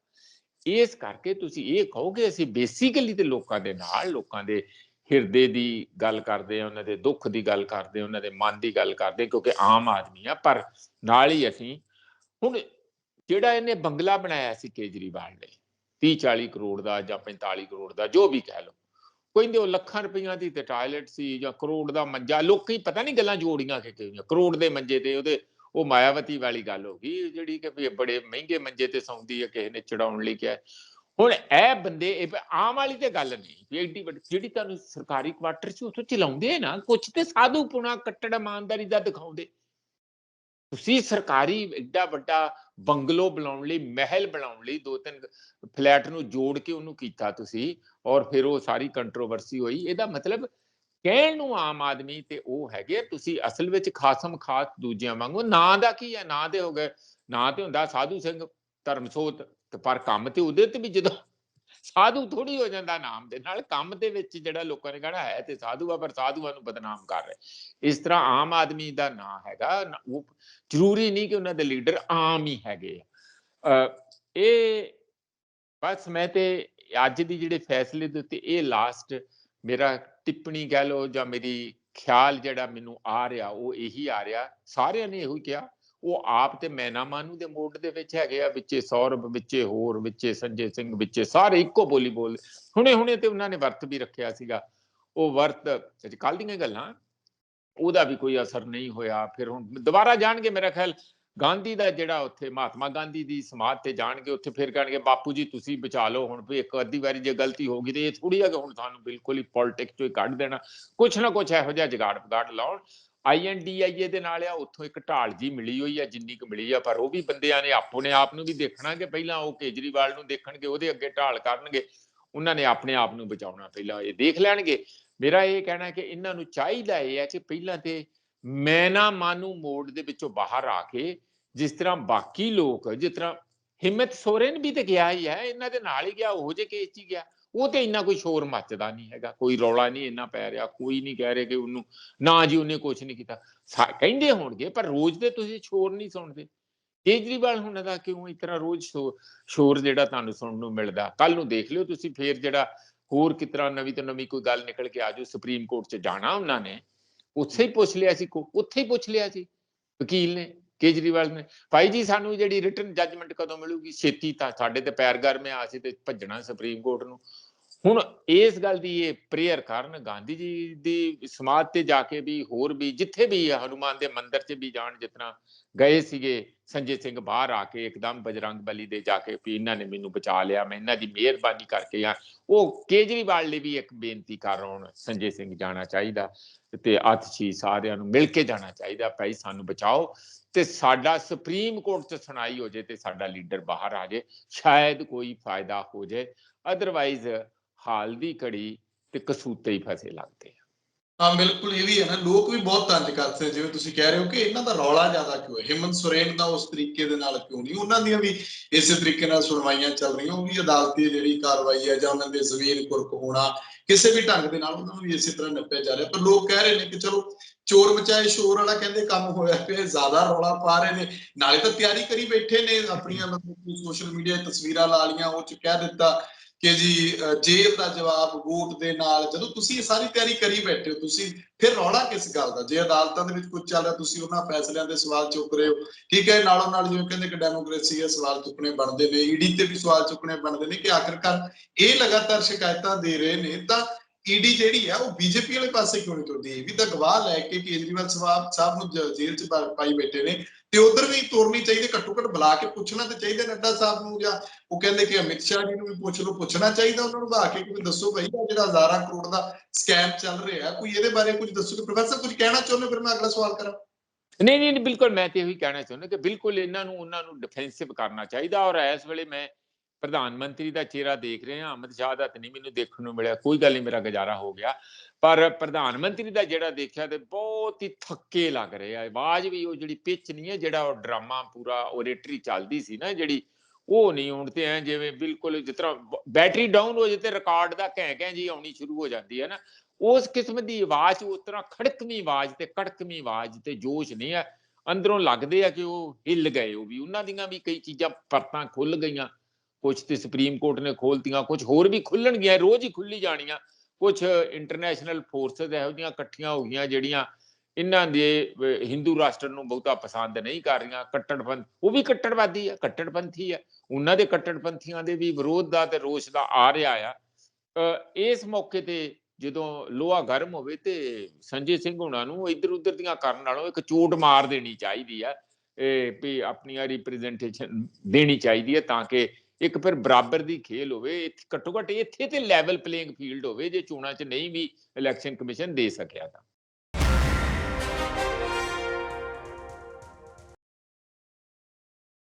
B: ਇਸ ਕਰਕੇ ਤੁਸੀਂ ਇਹ ਕਹੋਗੇ ਅਸੀਂ ਬੇਸਿਕਲੀ ਤੇ ਲੋਕਾਂ ਦੇ ਨਾਲ, ਲੋਕਾਂ ਦੇ ਹਿਰਦੇ ਦੀ ਗੱਲ ਕਰਦੇ ਆ ਉਹਨਾਂ ਦੇ ਦੁੱਖ ਦੀ ਗੱਲ ਕਰਦੇ ਉਹਨਾਂ ਦੇ ਮਨ ਦੀ ਗੱਲ ਕਰਦੇ ਕਿਉਂਕਿ ਆਮ ਆਦਮੀ ਆ, ਪਰ ਨਾਲ ਹੀ ਅਸੀਂ ਹੁਣ ਜਿਹੜਾ ਇਹਨੇ ਬੰਗਲਾ ਬਣਾਇਆ ਸੀ ਕੇਜਰੀਵਾਲ ਨੇ 30 40 ਕਰੋੜ ਦਾ ਜਾਂ 45 ਕਰੋੜ ਦਾ, ਜੋ ਵੀ ਕਹਿ ਲਓ, ਕਹਿੰਦੇ ਉਹ ਲੱਖਾਂ ਰੁਪਈਆ ਦੀ ਤੇ ਟਾਇਲਟ ਸੀ ਜਾਂ ਕਰੋੜ ਦਾ ਮੰਜਾ, ਲੋਕੀ ਪਤਾ ਨਹੀਂ ਗੱਲਾਂ ਜੋੜੀਆਂ ਕਿ ਕਿਹੜੀਆਂ, ਕਰੋੜ ਦੇ ਮੰਜੇ ਤੇ ਉਹਦੇ, ਉਹ ਮਾਇਆਵਤੀ ਵਾਲੀ ਗੱਲ ਹੋ ਗਈ, ਜਿਹੜੀ ਕਿ ਬੜੇ ਮਹਿੰਗੇ ਮੰਜੇ ਤੇ ਸੌਂਦੀ ਹੈ, ਕਿਸੇ ਨੇ ਚੜਾਉਣ ਲਈ ਕਿਹਾ। ਹੁਣ ਇਹ ਬੰਦੇ, ਇਹ ਆਮ ਵਾਲੀ ਤੇ ਗੱਲ ਨਹੀਂ, ਵੀ ਐਡੀ ਵੱਡੀ, ਜਿਹੜੀ ਤੁਹਾਨੂੰ ਸਰਕਾਰੀ ਕੁਆਟਰ ਚ ਉੱਥੋਂ ਚਲਾਉਂਦੇ ਨਾ, ਕੁਛ ਤੇ ਸਾਧੂ ਪੁਣਾ, ਕੱਟੜ ਇਮਾਨਦਾਰੀ ਦਾ ਦਿਖਾਉਂਦੇ। ਤੁਸੀਂ ਸਰਕਾਰੀ ਐਡਾ ਵੱਡਾ ਬੰਗਲੋ ਬਣਾਉਣ ਲਈ, ਮਹਿਲ ਬਣਾਉਣ ਲਈ ਦੋ ਤਿੰਨ ਫਲੈਟ ਨੂੰ ਜੋੜ ਕੇ ਉਹਨੂੰ ਕੀਤਾ ਤੁਸੀਂ ਔਰ ਫਿਰ ਉਹ ਸਾਰੀ ਕੰਟਰੋਵਰਸੀ ਹੋਈ। ਇਹਦਾ ਮਤਲਬ ਕਹਿਣ ਨੂੰ ਆਮ ਆਦਮੀ ਤੇ ਉਹ ਹੈਗੇ ਤੁਸੀਂ ਅਸਲ ਵਿੱਚ ਖਾਸਮ ਖਾਸ ਦੂਜਿਆਂ ਵਾਂਗੂ, ਨਾਂ ਦਾ ਕੀ ਹੈ ਨਾਂ ਤੇ ਹੋ ਗਏ, ਨਾਂ ਤੇ ਹੁੰਦਾ ਸਾਧੂ ਸਿੰਘ ਧਰਮਸੋਤ, ਤੇ ਪਰ ਕੰਮ ਤੇ ਉਹਦੇ ਤੇ ਵੀ ਜਦੋਂ ਸਾਧੂ ਥੋੜੀ ਹੋ ਜਾਂਦਾ ਨਾਮ ਦੇ ਨਾਲ, ਕੰਮ ਦੇ ਵਿੱਚ ਜਿਹੜਾ ਲੋਕਾਂ ਨੇ ਕਹਿਣਾ ਹੈ ਤੇ ਸਾਧੂ ਆ, ਪਰ ਸਾਧੂਆਂ ਨੂੰ ਬਦਨਾਮ ਕਰ ਰਿਹਾ। ਇਸ ਤਰ੍ਹਾਂ ਆਮ ਆਦਮੀ ਦਾ ਨਾਂ ਹੈਗਾ ਉਹ ਜ਼ਰੂਰੀ ਨਹੀਂ ਕਿ ਉਹਨਾਂ ਦੇ ਲੀਡਰ ਆਮ ਹੀ ਹੈਗੇ ਅਹ ਇਹ ਬਸ ਮੈਂ ਤੇ ਅੱਜ ਦੀ ਜਿਹੜੇ ਫੈਸਲੇ ਦੇ ਉੱਤੇ ਇਹ ਲਾਸਟ ਮੇਰਾ ਟਿੱਪਣੀ ਕਹਿ ਲਓ ਜਾਂ ਮੇਰੀ ਖਿਆਲ ਜਿਹੜਾ ਮੈਨੂੰ ਆ ਰਿਹਾ, ਉਹ ਇਹੀ ਆ ਰਿਹਾ। ਸਾਰਿਆਂ ਨੇ ਇਹੋ ਹੀ ਕਿਹਾ। ਉਹ ਆਪ ਤੇ ਮੈਨਾ ਮਾਨੂ ਦੇ ਮੋਡ ਦੇ ਵਿੱਚ ਹੈਗੇ ਆ, ਵਿੱਚੇ ਸੌਰਭ, ਵਿੱਚੇ ਹੋਰ, ਵਿੱਚੇ ਸੰਜੇ ਸਿੰਘ, ਵਿੱਚੇ ਸਾਰੇ ਇੱਕੋ ਬੋਲੀ ਬੋਲ। ਹੁਣੇ ਹੁਣੇ ਤੇ ਉਹਨਾਂ ਨੇ ਵਰਤ ਵੀ ਰੱਖਿਆ ਸੀਗਾ। ਉਹ ਵਰਤ ਕੱਲ ਦੀਆਂ ਗੱਲਾਂ। ਉਹਦਾ ਵੀ ਕੋਈ ਅਸਰ ਨਹੀਂ ਹੋਇਆ। ਫਿਰ ਹੁਣ ਦੁਬਾਰਾ ਜਾਣਗੇ ਮੇਰਾ ਖਿਆਲ। ਗਾਂਧੀ ਦਾ ਜਿਹੜਾ ਉੱਥੇ, ਮਹਾਤਮਾ ਗਾਂਧੀ ਦੀ ਸਮਾਧ ਤੇ ਜਾਣਗੇ, ਉੱਥੇ ਫਿਰ ਕਹਿਣਗੇ, ਬਾਪੂ ਜੀ, ਤੁਸੀਂ ਬਚਾ ਲਓ। ਹੁਣ ਵੀ ਇੱਕ ਅੱਧੀ ਵਾਰੀ ਜੇ ਗਲਤੀ ਹੋ ਗਈ ਤੇ ਇਹ ਥੋੜੀ ਆ ਕਿ ਹੁਣ ਤੁਹਾਨੂੰ ਬਿਲਕੁਲ ਹੀ ਪੋਲਿਟਿਕਸ ਚੋਂ ਹੀ ਕੱਢ ਦੇਣਾ। ਕੁਛ ਨਾ ਕੁਛ ਇਹੋ ਜਿਹਾ ਜਗਾੜ ਪਗਾੜ ਲਾਉਣ। ਆਈਐਨਡੀਆਈਏ ਦੇ ਨਾਲ ਆ, ਉੱਥੋਂ ਇੱਕ ਢਾਲ ਜੀ ਮਿਲੀ ਹੋਈ ਆ, ਜਿੰਨੀ ਕੁ ਮਿਲੀ ਆ, ਪਰ ਉਹ ਵੀ ਬੰਦਿਆਂ ਨੇ ਆਪਣੇ ਆਪ ਨੂੰ ਵੀ ਦੇਖਣਾ ਕਿ ਪਹਿਲਾਂ ਉਹ ਕੇਜਰੀਵਾਲ ਨੂੰ ਦੇਖਣਗੇ, ਉਹਦੇ ਅੱਗੇ ਢਾਲ ਕਰਨਗੇ, ਉਹਨਾਂ ਨੇ ਆਪਣੇ ਆਪ ਨੂੰ ਬਚਾਉਣਾ ਪਹਿਲਾਂ ਇਹ ਦੇਖ ਲੈਣਗੇ। ਮੇਰਾ ਇਹ ਕਹਿਣਾ ਕਿ ਇਹਨਾਂ ਨੂੰ ਚਾਹੀਦਾ ਇਹ ਹੈ ਕਿ ਪਹਿਲਾਂ ਤੇ ਮੈਂ ਨਾ ਮਾਨੂ ਮੋਡ ਦੇ ਵਿੱਚੋਂ ਬਾਹਰ ਆ ਕੇ ਜਿਸ ਤਰ੍ਹਾਂ ਬਾਕੀ ਲੋਕ, ਜਿਸ ਤਰ੍ਹਾਂ ਹਿੰਮਤ ਸੋਰੇਨ ਵੀ ਤੇ ਗਿਆ ਹੀ ਹੈ, ਇਹਨਾਂ ਦੇ ਨਾਲ ਹੀ ਗਿਆ, ਉਹ ਜਿਹੇ ਕੇਸ 'ਚ ਹੀ ਗਿਆ। ਉਹ ਤੇ ਇੰਨਾ ਕੋਈ ਸ਼ੋਰ ਮੱਚਦਾ ਨਹੀਂ ਹੈਗਾ, ਕੋਈ ਰੌਲਾ ਨਹੀਂ ਇੰਨਾ ਪੈ ਰਿਹਾ, ਕੋਈ ਨਹੀਂ ਕਹਿ ਰਿਹਾ ਕਿ ਉਹਨੂੰ, ਨਾ ਜੀ ਉਹਨੇ ਕੁਝ ਨਹੀਂ ਕੀਤਾ। ਕਹਿੰਦੇ ਹੋਣਗੇ, ਪਰ ਰੋਜ਼ ਦੇ ਤੁਸੀਂ ਸ਼ੋਰ ਨਹੀਂ ਸੁਣਦੇ। ਕੇਜਰੀਵਾਲ ਹੁਣ ਦਾ ਕਿਉਂ ਇਸ ਤਰ੍ਹਾਂ ਰੋਜ਼ ਸ਼ੋ- ਸ਼ੋਰ ਜਿਹੜਾ ਤੁਹਾਨੂੰ ਸੁਣਨ ਨੂੰ ਮਿਲਦਾ? ਕੱਲ ਨੂੰ ਦੇਖ ਲਿਓ ਤੁਸੀਂ, ਫੇਰ ਜਿਹੜਾ ਹੋਰ ਕਿਸ ਤਰ੍ਹਾਂ ਨਵੀਂ ਤੋਂ ਨਵੀਂ ਕੋਈ ਗੱਲ ਨਿਕਲ ਕੇ ਆਜੋ ਸੁਪਰੀਮ ਕੋਰਟ 'ਚ ਜਾਣਾ ਉਹਨਾਂ ਨੇ, ਉੱਥੇ ਹੀ ਪੁੱਛ ਲਿਆ ਸੀ ਕੋ, ਉੱਥੇ ਹੀ ਪੁੱਛ ਲਿਆ ਸੀ ਵਕੀਲ ਨੇ। ਕੇਜਰੀਵਾਲ ਨੇ। ਭਾਈ ਜੀ ਸਾਨੂੰ ਜਿਹੜੀ ਰਿਟਨ ਜੱਜਮੈਂਟ ਕਦੋਂ ਮਿਲੂਗੀ? ਛੇਤੀ ਤਾਂ ਸਾਡੇ ਤੇ ਪੈਰ ਗਰਮੇ ਆ ਸੀ ਤੇ ਭੱਜਣਾ ਸੁਪਰੀਮ ਕੋਰਟ ਨੂੰ। ਹੁਣ ਇਸ ਗੱਲ ਦੀ ਇਹ ਪ੍ਰੇਅਰ ਕਰਨ ਗਾਂਧੀ ਜੀ ਦੀ ਸਮਾਧ ਤੇ ਜਾ ਕੇ ਵੀ ਹੋਰ ਵੀ ਜਿੱਥੇ ਵੀ ਆ, ਹਨੂਮਾਨ ਦੇ ਮੰਦਿਰ 'ਚ ਵੀ ਜਾਣ ਜਿਤਨਾ ਗਏ ਸੀਗੇ ਸੰਜੇ ਸਿੰਘ ਬਾਹਰ ਆ ਕੇ ਇੱਕਦਮ ਬਜਰੰਗ ਬਲੀ ਦੇ ਜਾ ਕੇ ਵੀ ਇਹਨਾਂ ਨੇ ਮੈਨੂੰ ਬਚਾ ਲਿਆ ਮੈਂ ਇਹਨਾਂ ਦੀ ਮਿਹਰਬਾਨੀ ਕਰਕੇ ਆ। ਉਹ ਕੇਜਰੀਵਾਲ ਲਈ ਵੀ ਇੱਕ ਬੇਨਤੀ ਕਰ ਰਹੇ ਹੁਣ ਸੰਜੇ ਸਿੰਘ ਜਾਣਾ ਚਾਹੀਦਾ ਤੇ ਅਤਸ਼ੀ ਸਾਰਿਆਂ ਨੂੰ ਮਿਲ ਕੇ ਜਾਣਾ ਚਾਹੀਦਾ। ਭਾਈ ਸਾਨੂੰ ਬਚਾਓ। ਤੇ ਸਾਡਾ ਸੁਪਰੀਮ ਕੋਰਟ 'ਚ ਸੁਣਾਈ ਹੋ ਜੇ ਤੇ ਸਾਡਾ ਲੀਡਰ ਬਾਹਰ ਆ ਜੇ, ਸ਼ਾਇਦ ਕੋਈ ਫਾਇਦਾ ਹੋ ਜੇ। ਅਦਰਵਾਈਜ਼ ਹਾਲ ਦੀ ਘੜੀ ਤੇ ਕਸੂਤੇ ਹੀ ਫਸੇ ਲੱਗਦੇ ਆ।
A: ਹਾਂ, ਬਿਲਕੁਲ ਇਹ ਵੀ ਹੈ ਨਾ, ਲੋਕ ਵੀ ਬਹੁਤ ਤੰਜ ਕਰਦੇ ਜਿਵੇਂ ਤੁਸੀਂ ਕਹਿ ਰਹੇ ਹੋ ਕਿ ਇਹਨਾਂ ਦਾ ਰੌਲਾ ਜ਼ਿਆਦਾ ਕਿਉਂ ਹੈ? ਹਿਮਨ ਸੁਰੇਨ ਦਾ ਉਸ ਤਰੀਕੇ ਦੇ ਨਾਲ ਕਿਉਂ ਨਹੀਂ? ਉਹਨਾਂ ਦੀਆਂ ਵੀ ਇਸੇ ਤਰੀਕੇ ਨਾਲ ਸੁਣਵਾਈਆਂ ਚੱਲ ਰਹੀਆਂ। ਉਹ ਵੀ ਅਦਾਲਤੀ ਜਿਹੜੀ ਕਾਰਵਾਈ ਹੈ ਜਾਂ ਉਹਨਾਂ ਦੇ ਜ਼ਮੀਨ ਕੁਰਕ ਹੋਣਾ, ਕਿਸੇ ਵੀ ਢੰਗ ਦੇ ਨਾਲ ਉਹਨਾਂ ਨੂੰ ਵੀ ਇਸੇ ਤਰ੍ਹਾਂ ਨੱਪਿਆ ਜਾ ਰਿਹਾ। ਪਰ ਲੋਕ ਕਹਿ ਰਹੇ ਨੇ ਕਿ ਚਲੋ ਚੋਰ ਬਚਾਏ ਸ਼ੋਰ ਵਾਲਾ ਕਹਿੰਦੇ ਕੰਮ ਹੋਇਆ ਪਿਆ ਜ਼ਿਆਦਾ ਰੌਲਾ ਪਾ ਰਹੇ ਨੇ। ਨਾਲੇ ਤਾਂ ਤਿਆਰੀ ਕਰੀ ਬੈਠੇ ਨੇ ਆਪਣੀਆਂ ਮਤਲਬ ਸੋਸ਼ਲ ਮੀਡੀਆ ਤਸਵੀਰਾਂ ਲਾ ਲੀਆਂ ਉਹ ਚ ਕਹਿ ਦਿੱਤਾ ਕਿ ਜੀ ਅ, ਦਾ ਜਵਾਬ ਵੋਟ ਦੇ ਨਾਲ ਜਦੋਂ ਤੁਸੀਂ ਇਹ ਸਾਰੀ ਤਿਆਰੀ ਕਰੀ ਬੈਠੇ ਹੋ ਤੁਸੀਂ ਫਿਰ ਰੌਲਾ ਕਿਸ ਗੱਲ ਦਾ? ਜੇ ਅਦਾਲਤਾਂ ਦੇ ਵਿੱਚ ਕੁਝ ਚੱਲਦਾ ਤੁਸੀਂ ਉਹਨਾਂ ਫੈਸਲਿਆਂ ਦੇ ਸਵਾਲ ਚੁੱਕ ਰਹੇ ਹੋ। ਠੀਕ ਹੈ ਨਾਲੋਂ ਨਾਲ ਜਿਵੇਂ ਕਹਿੰਦੇ ਕਿ ਡੈਮੋਕ੍ਰੇਸੀ ਹੈ ਸਵਾਲ ਚੁੱਕਣੇ ਬਣਦੇ ਨੇ ਈਡੀ ਤੇ ਵੀ ਸਵਾਲ ਚੁੱਕਣੇ ਬਣਦੇ ਨੇ ਕਿ ਆਖਿਰਕਾਰ ਇਹ ਲਗਾਤਾਰ ਸ਼ਿਕਾਇਤਾਂ ਦੇ ਰਹੇ ਨੇ ਤਾਂ ਈਡੀ ਜਿਹੜੀ ਆ ਉਹ ਬੀਜੇਪੀ ਵਾਲੇ ਪਾਸੇ ਕਿਉਂ ਨਹੀਂ ਤੁਰਦੀ? ਇਹ ਵੀ ਤਾਂ ਗਵਾਹ ਲੈ ਕੇ ਕੇਜਰੀਵਾਲ ਸਾਹਿਬ ਸਾਹਿਬ ਨੂੰ ਜ- ਜੇਲ੍ਹ 'ਚ ਪਾ- ਪਾਈ ਬੈਠੇ ਨੇ। ਤੇ ਉਧਰ ਵੀ ਤੋਰਨੀ ਚਾਹੀਦੀ ਘੱਟੋ ਘੱਟ ਬੁਲਾ ਕੇ ਪੁੱਛਣਾ ਤੇ ਚਾਹੀਦਾ ਨੱਡਾ ਸਾਹਿਬ ਨੂੰ ਜਾਂ ਉਹ ਕਹਿੰਦੇ ਕਿ ਅਮਿਤ ਸ਼ਾਹ ਜੀ ਨੂੰ ਵੀ ਪੁੱਛ ਲਓ ਪੁੱਛਣਾ ਚਾਹੀਦਾ ਉਹਨਾਂ ਨੂੰ ਬਾ ਕੇ ਕਿ ਵੀ ਦੱਸੋ ਭਾਈ ਆਹ ਜਿਹੜਾ ਹਜ਼ਾਰਾਂ ਕਰੋੜ ਦਾ ਸਕੈਮ ਚੱਲ ਰਿਹਾ ਕੋਈ ਇਹਦੇ ਬਾਰੇ ਕੁਝ ਦੱਸੋ ਕਿ ਪ੍ਰੋਫੈਸਰ ਕੁਝ ਕਹਿਣਾ ਚਾਹੁੰਦੇ ਫਿਰ ਮੈਂ ਅਗਲਾ ਸਵਾਲ ਕਰਾਂ।
B: ਨਹੀਂ ਨਹੀਂ ਨਹੀਂ, ਬਿਲਕੁਲ ਮੈਂ ਤੇ ਇਹੀ ਕਹਿਣਾ ਚਾਹੁੰਦਾ ਕਿ ਬਿਲਕੁਲ ਇਹਨਾਂ ਨੂੰ ਉਹਨਾਂ ਨੂੰ ਡਿਫੈਂਸਿਵ ਕਰਨਾ ਚਾਹੀਦਾ। ਔਰ ਇਸ ਵੇਲੇ ਮੈਂ ਪ੍ਰਧਾਨ ਮੰਤਰੀ ਦਾ ਚਿਹਰਾ ਦੇਖ ਰਹੇ ਹਾਂ, ਅਮਿਤ ਸ਼ਾਹ ਦਾ ਤਾਂ ਨਹੀਂ ਮੈਨੂੰ ਦੇਖਣ ਨੂੰ ਮਿਲਿਆ, ਕੋਈ ਗੱਲ ਨਹੀਂ, ਮੇਰਾ ਗੁਜ਼ਾਰਾ ਹੋ ਗਿਆ। ਪਰ ਪ੍ਰਧਾਨ ਮੰਤਰੀ ਦਾ ਜਿਹੜਾ ਦੇਖਿਆ ਤੇ ਬਹੁਤ ਹੀ ਥੱਕੇ ਲੱਗ ਰਹੇ ਆ। ਆਵਾਜ਼ ਵੀ ਉਹ ਜਿਹੜੀ ਪਿੱਚ ਨਹੀਂ ਹੈ, ਜਿਹੜਾ ਉਹ ਡਰਾਮਾ ਪੂਰਾ ਓਰੇਟਰੀ ਚੱਲਦੀ ਸੀ ਨਾ ਜਿਹੜੀ, ਉਹ ਨਹੀਂ ਹੁਣ ਤੇ ਐ ਜਿਵੇਂ ਬਿਲਕੁਲ ਜਿਸ ਤਰ੍ਹਾਂ ਬੈਟਰੀ ਡਾਊਨ ਹੋ ਜੇ ਤੇ ਰਿਕਾਰਡ ਦਾ ਘੈਂ ਘੈਂ ਜੀ ਆਉਣੀ ਸ਼ੁਰੂ ਹੋ ਜਾਂਦੀ ਹੈ ਨਾ। ਉਸ ਕਿਸਮ ਦੀ ਆਵਾਜ਼, ਉਸ ਤਰ੍ਹਾਂ ਖੜਕਵੀਂ ਆਵਾਜ਼ ਤੇ ਕੜਕਵੀਂ ਆਵਾਜ਼ ਤੇ ਜੋਸ਼ ਨਹੀਂ ਹੈ। ਅੰਦਰੋਂ ਲੱਗਦੇ ਆ ਕਿ ਉਹ ਹਿੱਲ ਗਏ ਉਹ ਵੀ। ਉਹਨਾਂ ਦੀਆਂ ਵੀ ਕਈ ਚੀਜ਼ਾਂ ਪਰਤਾਂ ਖੁੱਲ ਗਈਆਂ। ਕੁਝ ਤੇ ਸੁਪਰੀਮ ਕੋਰਟ ਨੇ ਖੋਲਤੀਆਂ ਕੁਝ ਹੋਰ ਵੀ ਖੁੱਲਣਗੀਆਂ, ਰੋਜ਼ ਹੀ ਖੁੱਲੀ ਜਾਣੀਆਂ। ਕੁਝ ਇੰਟਰਨੈਸ਼ਨਲ ਫੋਰਸਸ ਇਹੋ ਜਿਹੀਆਂ ਇਕੱਠੀਆਂ ਹੋ ਗਈਆਂ ਜਿਹੜੀਆਂ ਇਹਨਾਂ ਦੇ ਹਿੰਦੂ ਰਾਸ਼ਟਰ ਨੂੰ ਬਹੁਤਾ ਪਸੰਦ ਨਹੀਂ ਕਰ ਰਹੀਆਂ। ਕੱਟੜਪੰਥ, ਉਹ ਵੀ ਕੱਟੜਵਾਦੀ ਆ, ਕੱਟੜਪੰਥੀ ਆ। ਉਹਨਾਂ ਦੇ ਕੱਟੜਪੰਥੀਆਂ ਦੇ ਵੀ ਵਿਰੋਧ ਦਾ ਤੇ ਰੋਸ਼ ਦਾ ਆ ਰਿਹਾ ਆ। ਇਸ ਮੌਕੇ ਤੇ ਜਦੋਂ ਲੋਹਾ ਗਰਮ ਹੋਵੇ ਤੇ ਸੰਜੇ ਸਿੰਘ ਹੁਣਾਂ ਨੂੰ ਇੱਧਰ ਉੱਧਰ ਦੀਆਂ ਕਰਨ ਨਾਲੋਂ ਇੱਕ ਚੋਟ ਮਾਰ ਦੇਣੀ ਚਾਹੀਦੀ ਆ। ਇਹ ਵੀ ਆਪਣੀ ਰਿਪਰੈਜ਼ੈਂਟੇਸ਼ਨ ਦੇਣੀ ਚਾਹੀਦੀ ਹੈ ਤਾਂ ਕਿ ਇੱਕ ਫਿਰ ਬਰਾਬਰ ਦੀ ਖੇਲ ਹੋਵੇ ਘੱਟੋ ਘੱਟ ਇੱਥੇ ਤੇ ਲੈਵਲ ਪਲੇਇੰਗ ਫੀਲਡ ਹੋਵੇ, ਜੇ ਚੋਣਾਂ 'ਚ ਨਹੀਂ ਵੀ ਇਲੈਕਸ਼ਨ ਕਮਿਸ਼ਨ ਦੇ ਸਕਿਆ ਤਾਂ।